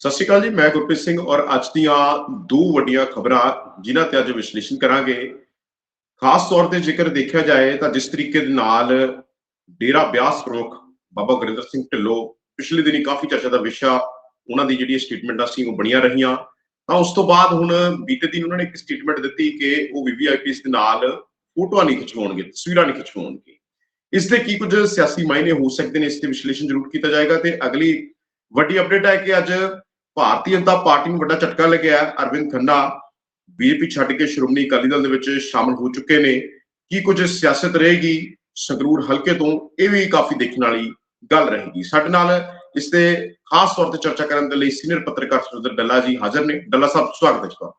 ਸਤਿ ਸ਼੍ਰੀ ਅਕਾਲ ਜੀ, ਮੈਂ ਗੁਰਪ੍ਰੀਤ ਸਿੰਘ ਔਰ ਅੱਜ ਦੀਆਂ ਦੋ ਵੱਡੀਆਂ ਖਬਰਾਂ ਜਿਨ੍ਹਾਂ ਤੇ ਅੱਜ ਵਿਸ਼ਲੇਸ਼ਣ ਕਰਾਂਗੇ। ਖਾਸ ਤੌਰ ਤੇ ਜੇਕਰ ਦੇਖਿਆ ਜਾਏ ਤਾਂ ਜਿਸ ਤਰੀਕੇ ਦੇ ਨਾਲ ਡੇਰਾ ਬਿਆਸ ਪ੍ਰਮੁੱਖ ਬਾਬਾ ਗੁਰਿੰਦਰ ਸਿੰਘ ਢਿੱਲੋਂ ਪਿਛਲੇ ਦਿਨੀ ਕਾਫੀ ਚਰਚਾ ਦਾ ਵਿਸ਼ਾ ਉਹਨਾਂ ਦੀ ਜਿਹੜੀ ਸਟੇਟਮੈਂਟਾਂ ਸੀ ਉਹ ਬਣੀਆਂ ਰਹੀਆਂ। ਤਾਂ ਉਸ ਤੋਂ ਬਾਅਦ ਹੁਣ ਬੀਤੇ ਦਿਨ ਉਹਨਾਂ ਨੇ ਇੱਕ ਸਟੇਟਮੈਂਟ ਦਿੱਤੀ ਕਿ ਉਹ ਵੀਵੀਆਈਪੀਸ ਦੇ ਨਾਲ ਫੋਟੋਆਂ ਨਹੀਂ ਖਿਚਵਾਉਣਗੇ, ਤਸਵੀਰਾਂ ਨਹੀਂ ਖਿਚਵਾਉਣਗੇ। ਇਸ ਦੇ ਕੀ ਕੁਝ ਸਿਆਸੀ ਮਾਇਨੇ ਹੋ ਸਕਦੇ ਨੇ ਇਸ ਤੇ ਵਿਸ਼ਲੇਸ਼ਣ ਜ਼ਰੂਰ ਕੀਤਾ ਜਾਏਗਾ ਤੇ ਅਗਲੀ ਵੱਡੀ ਅਪਡੇਟ ਹੈ ਕਿ ਅੱਜ ਭਾਰਤੀ ਜਨਤਾ ਪਾਰਟੀ ਨੂੰ ਵੱਡਾ ਝਟਕਾ ਲੱਗਿਆ। ਅਰਵਿੰਦ ਖੰਨਾ ਬੀਜੇਪੀ ਛੱਡ ਕੇ ਸ਼੍ਰੋਮਣੀ ਅਕਾਲੀ ਦਲ ਦੇ ਵਿੱਚ ਸ਼ਾਮਲ ਹੋ ਚੁੱਕੇ ਨੇ। ਕੀ ਕੁਝ ਸਿਆਸਤ ਰਹੇਗੀ? ਸੰਗਰੂਰ ਹਲਕੇ ਤੋਂ ਇਹ ਵੀ ਕਾਫੀ ਦੇਖਣ ਵਾਲੀ ਗੱਲ ਰਹੇਗੀ। ਸਾਡੇ ਨਾਲ ਇਸ ਤੇ ਖਾਸ ਤੌਰ ਤੇ ਚਰਚਾ ਕਰਨ ਦੇ ਲਈ ਸੀਨੀਅਰ ਪੱਤਰਕਾਰ ਸੁਰਿੰਦਰ ਡੱਲਾ ਜੀ ਹਾਜ਼ਰ ਨੇ। ਡੱਲਾ ਸਾਹਿਬ ਸਵਾਗਤ ਹੈ ਤੁਹਾਡਾ।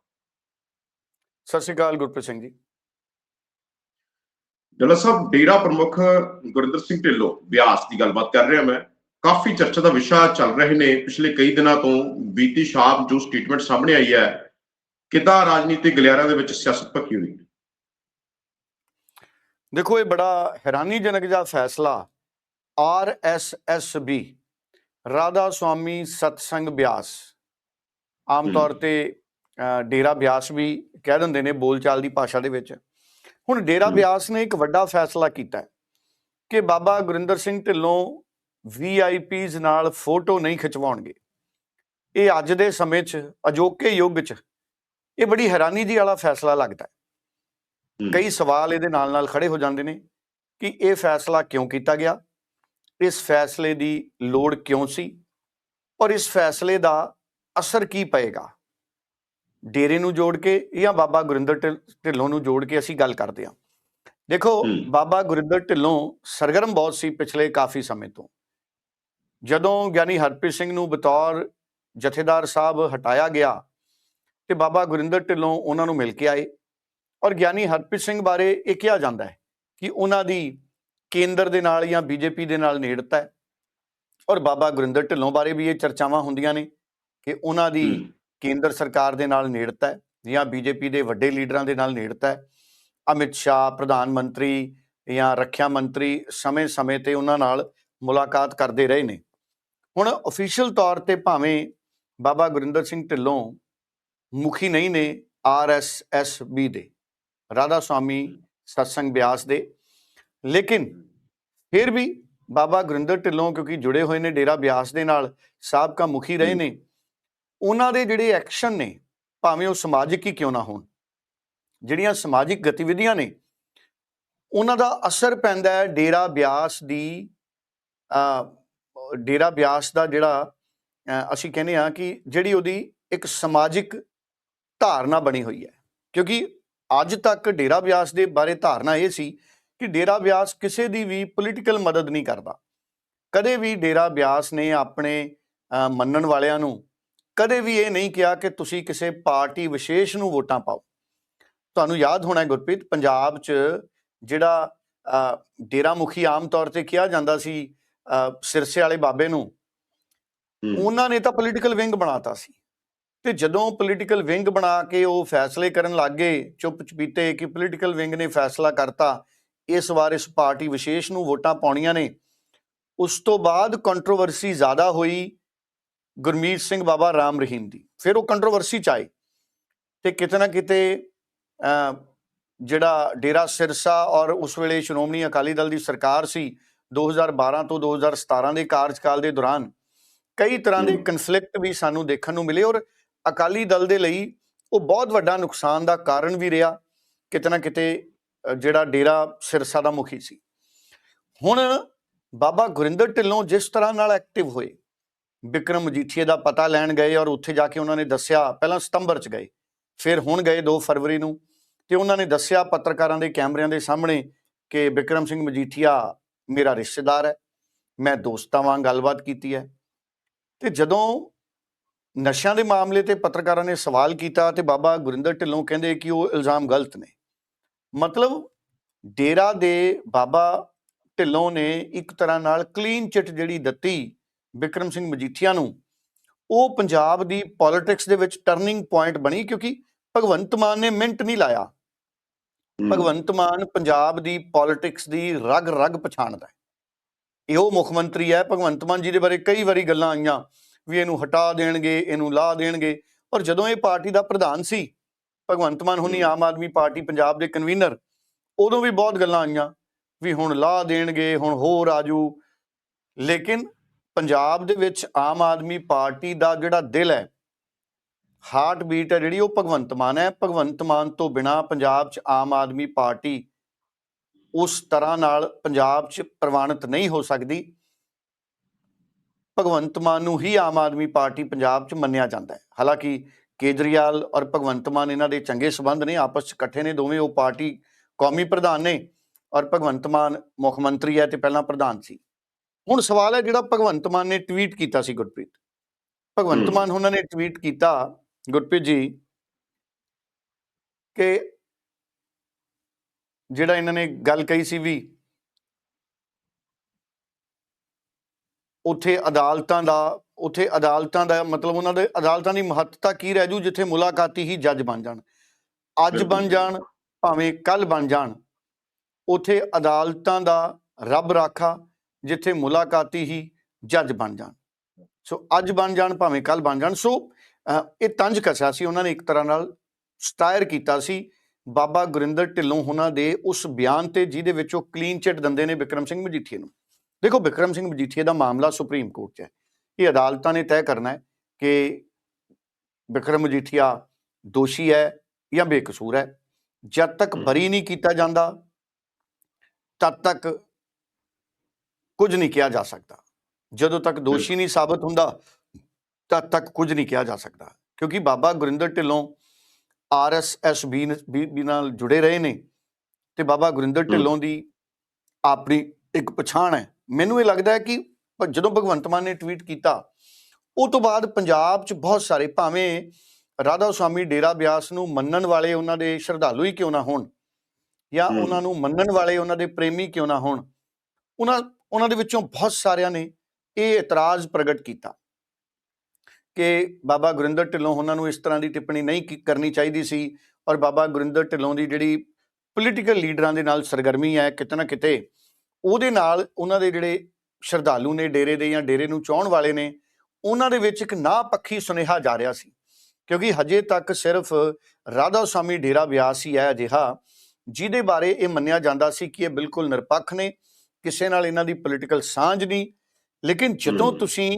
ਸਤਿ ਸ਼੍ਰੀ ਅਕਾਲ ਗੁਰਪ੍ਰੀਤ ਸਿੰਘ ਜੀ। ਡੱਲਾ ਸਾਹਿਬ ਡੇਰਾ ਪ੍ਰਮੁੱਖ ਗੁਰਿੰਦਰ ਸਿੰਘ ਢਿੱਲੋਂ ਬਿਆਸ ਦੀ ਗੱਲਬਾਤ ਕਰ ਰਿਹਾ ਮੈਂ। ਕਾਫੀ ਚਰਚਾ ਦਾ ਵਿਸ਼ਾ ਚੱਲ ਰਹੇ ਨੇ ਪਿਛਲੇ ਕਈ ਦਿਨਾਂ ਤੋਂ ਬੀਤੀ ਸ਼ਾਮ ਜੋ ਸਟੇਟਮੈਂਟ ਸਾਹਮਣੇ ਆਈ ਹੈ ਕਿਦਾਂ ਰਾਜਨੀਤਿਕ ਗਲਿਆਰਿਆਂ ਦੇ ਵਿੱਚ ਸਿਆਸਤ ਭੱਕੀ ਹੋਈ ਦੇਖੋ ਇਹ ਬੜਾ ਹੈਰਾਨੀਜਨਕ ਜਿਹਾ ਫੈਸਲਾ ਆਰਐਸਐਸਬੀ ਰਾਧਾ ਸੁਆਮੀ ਸਤਸੰਗ ਬਿਆਸ ਆਮ। ਤੌਰ ਤੇ ਡੇਰਾ ਬਿਆਸ ਵੀ ਕਹਿ ਦਿੰਦੇ ਨੇ ਬੋਲਚਾਲ ਦੀ ਭਾਸ਼ਾ ਦੇ ਵਿੱਚ ਹੁਣ ਡੇਰਾ। ਬਿਆਸ ਨੇ ਇੱਕ ਵੱਡਾ ਫੈਸਲਾ ਕੀਤਾ ਹੈ ਕਿ ਬਾਬਾ ਗੁਰਿੰਦਰ ਸਿੰਘ ਢਿੱਲੋਂ ਵੀਆਈਪੀਜ਼ ਨਾਲ ਫੋਟੋ ਨਹੀਂ ਖਿਚਵਾਉਣਗੇ। ਇਹ ਅੱਜ ਦੇ ਸਮੇਂ 'ਚ ਅਜੋਕੇ ਯੁੱਗ 'ਚ ਇਹ ਬੜੀ ਹੈਰਾਨੀ ਦੀ ਵਾਲਾ ਫੈਸਲਾ ਲੱਗਦਾ ਹੈ। ਕਈ ਸਵਾਲ ਇਹਦੇ ਨਾਲ ਨਾਲ ਖੜੇ ਹੋ ਜਾਂਦੇ ਨੇ ਕਿ ਇਹ ਫੈਸਲਾ ਕਿਉਂ ਕੀਤਾ ਗਿਆ? ਇਸ ਫੈਸਲੇ ਦੀ ਲੋੜ ਕਿਉਂ ਸੀ? ਔਰ ਇਸ ਫੈਸਲੇ ਦਾ ਅਸਰ ਕੀ ਪਏਗਾ? ਡੇਰੇ ਨੂੰ ਜੋੜ ਕੇ ਜਾਂ ਬਾਬਾ ਗੁਰਿੰਦਰ ਢਿੱਲ- ਨੂੰ ਜੋੜ ਕੇ ਅਸੀਂ ਗੱਲ ਕਰਦੇ ਹਾਂ। ਦੇਖੋ। ਬਾਬਾ ਗੁਰਿੰਦਰ ਢਿੱਲੋਂ ਸਰਗਰਮ ਬਹੁਤ ਸੀ ਪਿਛਲੇ ਕਾਫੀ ਸਮੇਂ ਤੋਂ। ਜਦੋਂ ਗਿਆਨੀ ਹਰਪ੍ਰੀਤ ਸਿੰਘ ਨੂੰ ਬਤੌਰ ਜਥੇਦਾਰ ਸਾਹਿਬ ਹਟਾਇਆ ਗਿਆ ਤੇ ਬਾਬਾ ਗੁਰਿੰਦਰ ਢਿੱਲੋਂ ਉਹਨਾਂ ਨੂੰ ਮਿਲ ਕੇ ਆਏ ਔਰ ਗਿਆਨੀ ਹਰਪ੍ਰੀਤ ਸਿੰਘ ਬਾਰੇ ਇਹ ਕਿਹਾ ਜਾਂਦਾ ਹੈ ਕਿ ਉਹਨਾਂ ਦੀ ਕੇਂਦਰ ਦੇ ਨਾਲ ਜਾਂ ਬੀਜੇਪੀ ਦੇ ਨਾਲ ਨੇੜਤਾ ਹੈ ਔਰ ਬਾਬਾ ਗੁਰਿੰਦਰ ਢਿੱਲੋਂ ਬਾਰੇ ਵੀ ਇਹ ਚਰਚਾਵਾਂ ਹੁੰਦੀਆਂ ਨੇ ਕਿ ਉਹਨਾਂ ਦੀ। ਕੇਂਦਰ ਸਰਕਾਰ ਦੇ ਨਾਲ ਨੇੜਤਾ ਹੈ ਜਾਂ ਬੀਜੇਪੀ ਦੇ ਵੱਡੇ ਲੀਡਰਾਂ ਦੇ ਨਾਲ ਨੇੜਤਾ ਹੈ ਅਮਿਤ ਸ਼ਾਹ ਪ੍ਰਧਾਨ ਮੰਤਰੀ ਜਾਂ ਰੱਖਿਆ ਮੰਤਰੀ ਸਮੇਂ-ਸਮੇਂ ਤੇ ਉਹਨਾਂ ਨਾਲ ਮੁਲਾਕਾਤ ਕਰਦੇ ਰਹੇ ਨੇ ਹੁਣ ਅਫੀਸ਼ੀਅਲ ਤੌਰ ਤੇ ਭਾਵੇਂ ਬਾਬਾ ਗੁਰਿੰਦਰ ਸਿੰਘ ਢਿੱਲੋਂ ਮੁਖੀ ਨਹੀਂ ਨੇ ਆਰਐਸਐਸਬੀ ਦੇ ਰਾਧਾ ਸੁਆਮੀ ਸਤਸੰਗ ਬਿਆਸ ਦੇ ਲੇਕਿਨ ਫਿਰ ਵੀ ਬਾਬਾ ਗੁਰਿੰਦਰ ਢਿੱਲੋਂ ਕਿਉਂਕਿ ਜੁੜੇ ਹੋਏ ਨੇ ਡੇਰਾ ਬਿਆਸ ਦੇ ਨਾਲ ਸਾਬਕਾ ਮੁਖੀ ਰਹੇ। ਨੇ ਉਹਨਾਂ ਦੇ ਜਿਹੜੇ ਐਕਸ਼ਨ ਨੇ ਭਾਵੇਂ ਉਹ ਸਮਾਜਿਕ ਹੀ ਕਿਉਂ ਨਾ ਹੋਣ ਜਿਹੜੀਆਂ ਸਮਾਜਿਕ ਗਤੀਵਿਧੀਆਂ ਨੇ ਉਹਨਾਂ ਦਾ ਅਸਰ ਪੈਂਦਾ ਹੈ ਡੇਰਾ ਬਿਆਸ ਦੀ ਡੇਰਾ ਬਿਆਸ ਦਾ ਜਿਹੜਾ ਅਸੀਂ ਕਹਿੰਦੇ ਆ ਕਿ ਜਿਹੜੀ ਉਹਦੀ ਇੱਕ ਸਮਾਜਿਕ ਧਾਰਨਾ ਬਣੀ ਹੋਈ ਹੈ। ਕਿਉਂਕਿ ਅੱਜ ਤੱਕ ਡੇਰਾ ਬਿਆਸ ਦੇ ਬਾਰੇ ਧਾਰਨਾ ਇਹ ਸੀ ਕਿ ਡੇਰਾ ਬਿਆਸ ਕਿਸੇ ਦੀ ਵੀ ਪੋਲੀਟੀਕਲ ਮਦਦ ਨਹੀਂ ਕਰਦਾ। ਕਦੇ ਵੀ ਡੇਰਾ ਬਿਆਸ ਨੇ ਆਪਣੇ ਮੰਨਣ ਵਾਲਿਆਂ ਨੂੰ ਕਦੇ ਵੀ ਇਹ ਨਹੀਂ ਕਿਹਾ ਕਿ ਤੁਸੀਂ ਕਿਸੇ ਪਾਰਟੀ ਵਿਸ਼ੇਸ਼ ਨੂੰ ਵੋਟਾਂ ਪਾਓ। ਤੁਹਾਨੂੰ ਯਾਦ ਹੋਣਾ ਗੁਰਪ੍ਰੀਤ, ਪੰਜਾਬ 'ਚ ਜਿਹੜਾ ਡੇਰਾ ਮੁਖੀ ਆਮ ਤੌਰ ਤੇ ਕਿਹਾ ਜਾਂਦਾ ਸੀ ਸਿਰਸੇ ਵਾਲੇ ਬਾਬੇ ਨੂੰ। ਉਹਨਾਂ ਨੇ ਤਾਂ ਪੋਲੀਟੀਕਲ ਵਿੰਗ ਬਣਾਤਾ ਸੀ। ਤੇ ਜਦੋਂ ਪੋਲੀਟੀਕਲ ਵਿੰਗ ਬਣਾ ਕੇ ਉਹ ਫੈਸਲੇ ਕਰਨ ਲੱਗੇ ਚੁੱਪ ਚਪੀਤੇ ਕਿ ਪੋਲੀਟੀਕਲ ਵਿੰਗ ਨੇ ਫੈਸਲਾ ਕਰਤਾ ਇਸ ਵਾਰ ਇਸ ਪਾਰਟੀ ਵਿਸ਼ੇਸ਼ ਨੂੰ ਵੋਟਾਂ ਪਾਉਣੀਆਂ ਨੇ। ਉਸ ਤੋਂ ਬਾਅਦ ਕੰਟਰੋਵਰਸੀ ਜ਼ਿਆਦਾ ਹੋਈ ਗੁਰਮੀਤ ਸਿੰਘ ਬਾਬਾ ਰਾਮ ਰਹੀਮ ਦੀ। ਫਿਰ ਉਹ ਕੰਟਰੋਵਰਸੀ ਚ ਆਏ। ਤੇ ਕਿਤੇ ਨਾ ਕਿਤੇ ਜਿਹੜਾ ਡੇਰਾ ਸਿਰਸਾ ਔਰ ਉਸ ਵੇਲੇ ਸ਼੍ਰੋਮਣੀ ਅਕਾਲੀ ਦਲ ਦੀ ਸਰਕਾਰ ਸੀ 2012 ਤੋਂ 2017 ਦੇ ਕਾਰਜਕਾਲ ਦੇ ਦੌਰਾਨ ਕਈ ਤਰ੍ਹਾਂ ਦੇ। ਕਨਫਲਿਕਟ ਵੀ ਸਾਨੂੰ ਦੇਖਣ ਨੂੰ ਮਿਲੇ ਔਰ ਅਕਾਲੀ ਦਲ ਦੇ ਲਈ ਉਹ ਬਹੁਤ ਵੱਡਾ ਨੁਕਸਾਨ ਦਾ ਕਾਰਨ ਵੀ ਰਿਹਾ ਕਿਤੇ ਨਾ ਕਿਤੇ ਜਿਹੜਾ ਡੇਰਾ ਸਿਰਸਾ ਦਾ ਮੁਖੀ ਸੀ ਹੁਣ ਬਾਬਾ ਗੁਰਿੰਦਰ ਢਿੱਲੋਂ ਜਿਸ ਤਰ੍ਹਾਂ ਨਾਲ ਐਕਟਿਵ ਹੋਏ ਵਿਕਰਮ ਮਜੀਠੀਏ ਦਾ ਪਤਾ ਲੈਣ ਗਏ ਔਰ ਉੱਥੇ ਜਾ ਕੇ ਉਹਨਾਂ ਨੇ ਦੱਸਿਆ ਪਹਿਲਾਂ ਸਤੰਬਰ ਚ ਗਏ ਫਿਰ ਹੁਣ ਗਏ 2 ਫਰਵਰੀ ਨੂੰ ਤੇ ਉਹਨਾਂ ਨੇ ਦੱਸਿਆ ਪੱਤਰਕਾਰਾਂ ਦੇ ਕੈਮਰਿਆਂ ਦੇ ਸਾਹਮਣੇ ਕਿ ਵਿਕਰਮ ਸਿੰਘ ਮਜੀਠੀਆ ਮੇਰਾ ਰਿਸ਼ਤੇਦਾਰ ਹੈ, ਮੈਂ ਦੋਸਤਾਂ ਵਾਂਗ ਗੱਲਬਾਤ ਕੀਤੀ ਹੈ। ਤੇ ਜਦੋਂ ਨਸ਼ਿਆਂ ਦੇ ਮਾਮਲੇ ਤੇ ਪੱਤਰਕਾਰਾਂ ਨੇ ਸਵਾਲ ਕੀਤਾ ਤੇ ਬਾਬਾ ਗੁਰਿੰਦਰ ਢਿੱਲੋਂ ਕਹਿੰਦੇ ਕਿ ਉਹ ਇਲਜ਼ਾਮ ਗਲਤ ਨੇ, ਮਤਲਬ ਡੇਰਾ ਦੇ ਬਾਬਾ ਢਿੱਲੋਂ ਨੇ ਇੱਕ ਤਰ੍ਹਾਂ ਨਾਲ ਕਲੀਨ ਚਿੱਟ ਜਿਹੜੀ ਦਿੱਤੀ ਵਿਕਰਮ ਸਿੰਘ ਮਜੀਠੀਆ ਨੂੰ, ਉਹ ਪੰਜਾਬ ਦੀ ਪੋਲਿਟਿਕਸ ਦੇ ਵਿੱਚ ਟਰਨਿੰਗ ਪੁਆਇੰਟ ਬਣੀ ਕਿਉਂਕਿ ਭਗਵੰਤ ਮਾਨ ਨੇ ਮਿੰਟ ਨਹੀਂ ਲਾਇਆ। ਭਗਵੰਤ ਮਾਨ ਪੰਜਾਬ ਦੀ ਪੋਲਿਟਿਕਸ ਦੀ ਰਗ ਰਗ ਪਛਾਣਦਾ ਹੈ। ਇਹ ਉਹ ਮੁੱਖ ਮੰਤਰੀ ਹੈ ਭਗਵੰਤ ਮਾਨ ਜੀ ਦੇ ਬਾਰੇ ਕਈ ਵਾਰੀ ਗੱਲਾਂ ਆਈਆਂ ਵੀ ਇਹਨੂੰ ਹਟਾ ਦੇਣਗੇ ਇਹਨੂੰ ਲਾ ਦੇਣਗੇ। ਔਰ ਜਦੋਂ ਇਹ ਪਾਰਟੀ ਦਾ ਪ੍ਰਧਾਨ ਸੀ ਭਗਵੰਤ ਮਾਨ ਹੁਣੀ। ਆਮ ਆਦਮੀ ਪਾਰਟੀ ਪੰਜਾਬ ਦੇ ਕਨਵੀਨਰ ਉਦੋਂ ਵੀ ਬਹੁਤ ਗੱਲਾਂ ਆਈਆਂ ਵੀ ਹੁਣ ਲਾ ਦੇਣਗੇ ਹੁਣ ਹੋਰ ਆਜੂ। ਲੇਕਿਨ ਪੰਜਾਬ ਦੇ ਵਿੱਚ ਆਮ ਆਦਮੀ ਪਾਰਟੀ ਦਾ ਜਿਹੜਾ ਦਿਲ ਹੈ ਹਾਰਟ ਬੀਟ ਹੈ ਜਿਹੜੀ ਉਹ ਭਗਵੰਤ ਮਾਨ ਹੈ। ਭਗਵੰਤ ਮਾਨ ਤੋਂ ਬਿਨਾ ਪੰਜਾਬ 'ਚ ਆਮ ਆਦਮੀ ਪਾਰਟੀ ਉਸ ਤਰ੍ਹਾਂ ਨਾਲ ਪੰਜਾਬ 'ਚ ਪ੍ਰਵਾਨਿਤ ਨਹੀਂ ਹੋ ਸਕਦੀ। ਭਗਵੰਤ ਮਾਨ ਨੂੰ ਹੀ ਆਮ ਆਦਮੀ ਪਾਰਟੀ ਪੰਜਾਬ 'ਚ ਮੰਨਿਆ ਜਾਂਦਾ ਹੈ। ਹਾਲਾਂਕਿ ਕੇਜਰੀਵਾਲ ਔਰ ਭਗਵੰਤ ਮਾਨ ਇਹਨਾਂ ਦੇ ਚੰਗੇ ਸਬੰਧ ਨੇ ਆਪਸ 'ਚ ਇਕੱਠੇ ਨੇ ਦੋਵੇਂ ਉਹ ਪਾਰਟੀ ਕੌਮੀ ਪ੍ਰਧਾਨ ਨੇ ਔਰ ਭਗਵੰਤ ਮਾਨ ਮੁੱਖ ਮੰਤਰੀ ਹੈ ਤੇ ਪਹਿਲਾਂ ਪ੍ਰਧਾਨ ਸੀ। ਹੁਣ ਸਵਾਲ ਹੈ ਜਿਹੜਾ ਭਗਵੰਤ ਮਾਨ ਨੇ ਟਵੀਟ ਕੀਤਾ ਸੀ ਗੁਰਪ੍ਰੀਤ। ਭਗਵੰਤ। ਮਾਨ ਉਹਨਾਂ ਨੇ ਟਵੀਟ ਕੀਤਾ ਗੁਰਪ੍ਰੀਤ ਜੀ ਕਿ ਜਿਹੜਾ ਇਹਨਾਂ ਨੇ ਗੱਲ ਕਹੀ ਸੀ ਵੀ ਉੱਥੇ ਅਦਾਲਤਾਂ ਦਾ ਉੱਥੇ ਅਦਾਲਤਾਂ ਦਾ ਮਤਲਬ ਉਹਨਾਂ ਦੇ ਅਦਾਲਤਾਂ ਦੀ ਮਹੱਤਤਾ ਕੀ ਰਹਿ ਜੂ ਜਿੱਥੇ ਮੁਲਾਕਾਤੀ ਹੀ ਜੱਜ ਬਣ ਜਾਣ। ਅੱਜ। ਬਣ ਜਾਣ ਭਾਵੇਂ ਕੱਲ ਬਣ ਜਾਣ ਉੱਥੇ ਅਦਾਲਤਾਂ ਦਾ ਰੱਬ ਰਾਖਾ ਜਿੱਥੇ ਮੁਲਾਕਾਤੀ ਹੀ ਜੱਜ ਬਣ ਜਾਣ। ਸੋ ਅੱਜ ਬਣ ਜਾਣ ਭਾਵੇਂ ਕੱਲ ਬਣ ਜਾਣ। ਸੋ ਇਹ ਤੰਜ ਕਸਿਆ ਸੀ ਉਹਨਾਂ ਨੇ ਇੱਕ ਤਰ੍ਹਾਂ ਨਾਲ ਸਟਾਇਰ ਕੀਤਾ ਸੀ। ਬਾਬਾ ਗੁਰਿੰਦਰ ਢਿੱਲੋਂ ਉਹਨਾਂ ਦੇ ਉਸ ਬਿਆਨ ਤੇ ਜਿਹਦੇ ਵਿੱਚ ਉਹ ਕਲੀਨ ਚਿੱਟ ਦਿੰਦੇ ਨੇ ਵਿਕਰਮ ਸਿੰਘ ਮਜੀਠੀਏ ਨੂੰ। ਦੇਖੋ ਵਿਕਰਮ ਸਿੰਘ ਮਜੀਠੀਏ ਦਾ ਮਾਮਲਾ ਸੁਪਰੀਮ ਕੋਰਟ 'ਚ ਹੈ। ਇਹ ਅਦਾਲਤਾਂ ਨੇ ਤੈਅ ਕਰਨਾ ਹੈ ਕਿ ਵਿਕਰਮ ਮਜੀਠੀਆ ਦੋਸ਼ੀ ਹੈ ਜਾਂ ਬੇਕਸੂਰ ਹੈ। ਜਦ ਤੱਕ। ਬਰੀ ਨਹੀਂ ਕੀਤਾ ਜਾਂਦਾ ਤਦ ਤੱਕ ਕੁਝ ਨਹੀਂ ਕਿਹਾ ਜਾ ਸਕਦਾ। ਜਦੋਂ ਤੱਕ ਦੋਸ਼ੀ ਨਹੀਂ ਸਾਬਤ ਹੁੰਦਾ ਤਦ ਤੱਕ ਕੁਝ ਨਹੀਂ ਕਿਹਾ ਜਾ ਸਕਦਾ ਕਿਉਂਕਿ ਬਾਬਾ ਗੁਰਿੰਦਰ ਢਿੱਲੋਂ ਆਰਐਸਐਸ ਵੀ ਨਾਲ ਜੁੜੇ ਰਹੇ ਨੇ ਤੇ ਬਾਬਾ ਗੁਰਿੰਦਰ। ਢਿੱਲੋਂ ਦੀ ਆਪਣੀ ਇੱਕ ਪਛਾਣ ਹੈ ਮੈਨੂੰ ਇਹ ਲੱਗਦਾ ਹੈ ਕਿ ਜਦੋਂ ਭਗਵੰਤ ਮਾਨ ਨੇ ਟਵੀਟ ਕੀਤਾ ਉਹ ਤੋਂ ਬਾਅਦ ਪੰਜਾਬ 'ਚ ਬਹੁਤ ਸਾਰੇ ਭਾਵੇਂ ਰਾਧਾ ਸੁਆਮੀ ਡੇਰਾ ਬਿਆਸ ਨੂੰ ਮੰਨਣ ਵਾਲੇ ਉਹਨਾਂ ਦੇ ਸ਼ਰਧਾਲੂ ਹੀ ਕਿਉਂ ਨਾ ਹੋਣ ਜਾਂ। ਉਹਨਾਂ ਨੂੰ ਮੰਨਣ ਵਾਲੇ ਉਹਨਾਂ ਦੇ ਪ੍ਰੇਮੀ ਕਿਉਂ ਨਾ ਹੋਣ ਉਹਨਾਂ ਉਹਨਾਂ ਦੇ ਵਿੱਚੋਂ ਬਹੁਤ ਸਾਰਿਆਂ ਨੇ ਇਹ ਇਤਰਾਜ਼ ਪ੍ਰਗਟ ਕੀਤਾ ਕਿ ਬਾਬਾ ਗੁਰਿੰਦਰ ਢਿੱਲੋਂ ਉਹਨਾਂ ਨੂੰ ਇਸ ਤਰ੍ਹਾਂ ਦੀ ਟਿੱਪਣੀ ਨਹੀਂ ਕਰਨੀ ਚਾਹੀਦੀ ਸੀ ਔਰ ਬਾਬਾ ਗੁਰਿੰਦਰ ਢਿੱਲੋਂ ਦੀ ਜਿਹੜੀ ਪੋਲੀਟੀਕਲ ਲੀਡਰਾਂ ਦੇ ਨਾਲ ਸਰਗਰਮੀ ਹੈ ਕਿਤੇ ਨਾ ਕਿਤੇ ਉਹਦੇ ਨਾਲ ਉਹਨਾਂ ਦੇ ਜਿਹੜੇ ਸ਼ਰਧਾਲੂ ਨੇ ਡੇਰੇ ਦੇ ਜਾਂ ਡੇਰੇ ਨੂੰ ਚਾਹਣ ਵਾਲੇ ਨੇ ਉਹਨਾਂ ਦੇ ਵਿੱਚ ਇੱਕ ਨਾ ਪੱਖੀ ਸੁਨੇਹਾ ਜਾ ਰਿਹਾ ਸੀ ਕਿਉਂਕਿ ਹਜੇ ਤੱਕ ਸਿਰਫ ਰਾਧਾ ਸਵਾਮੀ ਡੇਰਾ ਬਿਆਸ ਹੀ ਹੈ ਅਜਿਹਾ ਜਿਹਦੇ ਬਾਰੇ ਇਹ ਮੰਨਿਆ ਜਾਂਦਾ ਸੀ ਕਿ ਇਹ ਬਿਲਕੁਲ ਨਿਰਪੱਖ ਨੇ ਕਿਸੇ ਨਾਲ ਇਹਨਾਂ ਦੀ ਪੋਲੀਟੀਕਲ ਸਾਂਝ ਨਹੀਂ ਲੇਕਿਨ ਜਦੋਂ। ਤੁਸੀਂ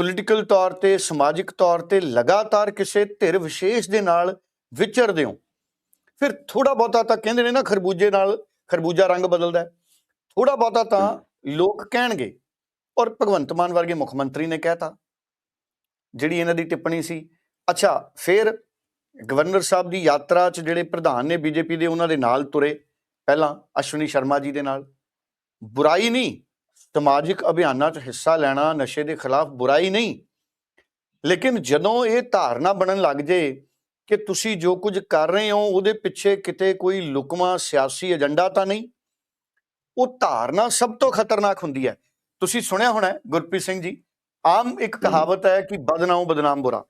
ਪੋਲੀਟੀਕਲ ਤੌਰ ਤੇ, ਸਮਾਜਿਕ ਤੌਰ ਤੇ ਲਗਾਤਾਰ ਕਿਸੇ ਧਿਰ ਵਿਸ਼ੇਸ਼ ਦੇ ਨਾਲ ਵਿਚਰਦੇ ਹੋ। ਫਿਰ ਥੋੜਾ ਬਹੁਤਾ ਤਾਂ ਕਹਿੰਦੇ ਨੇ ਨਾ, ਖਰਬੂਜੇ ਨਾਲ ਖਰਬੂਜਾ ਰੰਗ ਬਦਲਦਾ ਥੋੜਾ ਬਹੁਤਾ ਤਾਂ ਲੋਕ ਕਹਿਣਗੇ, ਔਰ ਭਗਵੰਤ ਮਾਨ ਵਰਗੇ ਮੁੱਖ ਮੰਤਰੀ ਨੇ ਕਹਿਤਾ, ਜਿਹੜੀ ਇਹਨਾਂ ਦੀ ਟਿੱਪਣੀ ਸੀ। ਅੱਛਾ, ਫਿਰ ਗਵਰਨਰ ਸਾਹਿਬ ਦੀ ਯਾਤਰਾ 'ਚ ਜਿਹੜੇ ਪ੍ਰਧਾਨ ਨੇ ਬੀਜੇਪੀ ਦੇ, ਉਹਨਾਂ ਦੇ ਨਾਲ ਤੁਰੇ, ਪਹਿਲਾਂ ਅਸ਼ਵਨੀ ਸ਼ਰਮਾ ਜੀ ਦੇ ਨਾਲ। ਬੁਰਾਈ ਨਹੀਂ ਸਮਾਜਿਕ ਅਭਿਆਨਾਂ 'ਚ ਹਿੱਸਾ ਲੈਣਾ ਨਸ਼ੇ ਦੇ ਖਿਲਾਫ ਬੁਰਾਈ ਨਹੀਂ। ਲੇਕਿਨ ਜਦੋਂ ਇਹ ਧਾਰਨਾ ਬਣਨ ਲੱਗ ਜੇ ਕਿ ਤੁਸੀਂ ਜੋ ਕੁਝ ਕਰ ਰਹੇ ਹੋ ਉਹਦੇ ਪਿੱਛੇ ਕਿਤੇ ਕੋਈ ਲੁਕਮਾ ਸਿਆਸੀ ਏਜੰਡਾ ਤਾਂ ਨਹੀਂ? ਉਹ ਧਾਰਨਾ ਸਭ ਤੋਂ ਖਤਰਨਾਕ ਹੁੰਦੀ ਹੈ। ਤੁਸੀਂ ਸੁਣਿਆ ਹੋਣਾ ਗੁਰਪ੍ਰੀਤ ਸਿੰਘ ਜੀ ਆਮ ਇੱਕ ਕਹਾਵਤ ਹੈ ਕਿ ਬਦਨਾਮ ਬਦਨਾਮ ਬੁਰਾ।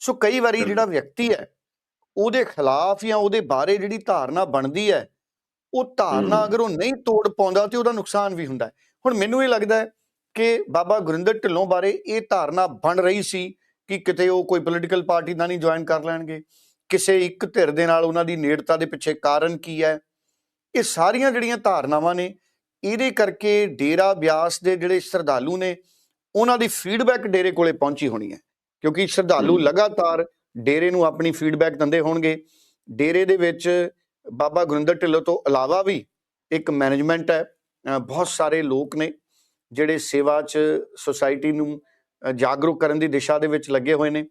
ਸੋ ਕਈ ਵਾਰੀ। ਜਿਹੜਾ ਵਿਅਕਤੀ ਹੈ ਉਹਦੇ ਖਿਲਾਫ ਜਾਂ ਉਹਦੇ ਬਾਰੇ ਜਿਹੜੀ ਧਾਰਨਾ ਬਣਦੀ ਹੈ ਉਹ ਧਾਰਨਾ। ਅਗਰ ਉਹ ਨਹੀਂ ਤੋੜ ਪਾਉਂਦਾ ਤੇ ਉਹਦਾ ਨੁਕਸਾਨ ਵੀ ਹੁੰਦਾ ਹੈ। ਹੁਣ ਮੈਨੂੰ ਇਹ ਲੱਗਦਾ ਹੈ ਕਿ ਬਾਬਾ ਗੁਰਿੰਦਰ ਢਿੱਲੋਂ ਬਾਰੇ ਇਹ ਧਾਰਨਾ ਬਣ ਰਹੀ ਸੀ ਕਿ ਕਿਤੇ ਉਹ ਕੋਈ ਪੋਲੀਟੀਕਲ ਪਾਰਟੀ ਦਾ ਨਹੀਂ ਜੁਆਇਨ ਕਰ ਲੈਣਗੇ। ਕਿਸੇ ਇੱਕ ਧਿਰ ਦੇ ਨਾਲ ਉਹਨਾਂ ਦੀ ਨੇੜਤਾ ਦੇ ਪਿੱਛੇ ਕਾਰਨ ਕੀ ਹੈ? ਇਹ ਸਾਰੀਆਂ ਜਿਹੜੀਆਂ ਧਾਰਨਾਵਾਂ ਨੇ ਇਹਦੇ ਕਰਕੇ ਡੇਰਾ ਬਿਆਸ ਦੇ ਜਿਹੜੇ ਸ਼ਰਧਾਲੂ ਨੇ ਉਹਨਾਂ ਦੀ ਫੀਡਬੈਕ ਡੇਰੇ ਕੋਲੇ ਪਹੁੰਚੀ ਹੋਣੀ ਹੈ। ਕਿਉਂਕਿ ਸ਼ਰਧਾਲੂ। ਲਗਾਤਾਰ ਡੇਰੇ ਨੂੰ ਆਪਣੀ ਫੀਡਬੈਕ ਦਿੰਦੇ ਹੋਣਗੇ। ਡੇਰੇ ਦੇ ਵਿੱਚ ਬਾਬਾ ਗੁਰਿੰਦਰ ਢਿੱਲੋਂ ਤੋਂ ਇਲਾਵਾ ਵੀ ਇੱਕ ਮੈਨੇਜਮੈਂਟ ਹੈ। ਬਹੁਤ ਸਾਰੇ ਲੋਕ ਨੇ ਜਿਹੜੇ ਸੇਵਾ 'ਚ ਸੁਸਾਇਟੀ ਨੂੰ ਜਾਗਰੂਕ ਕਰਨ ਦੀ ਦਿਸ਼ਾ ਦੇ ਵਿੱਚ ਲੱਗੇ ਹੋਏ ਨੇ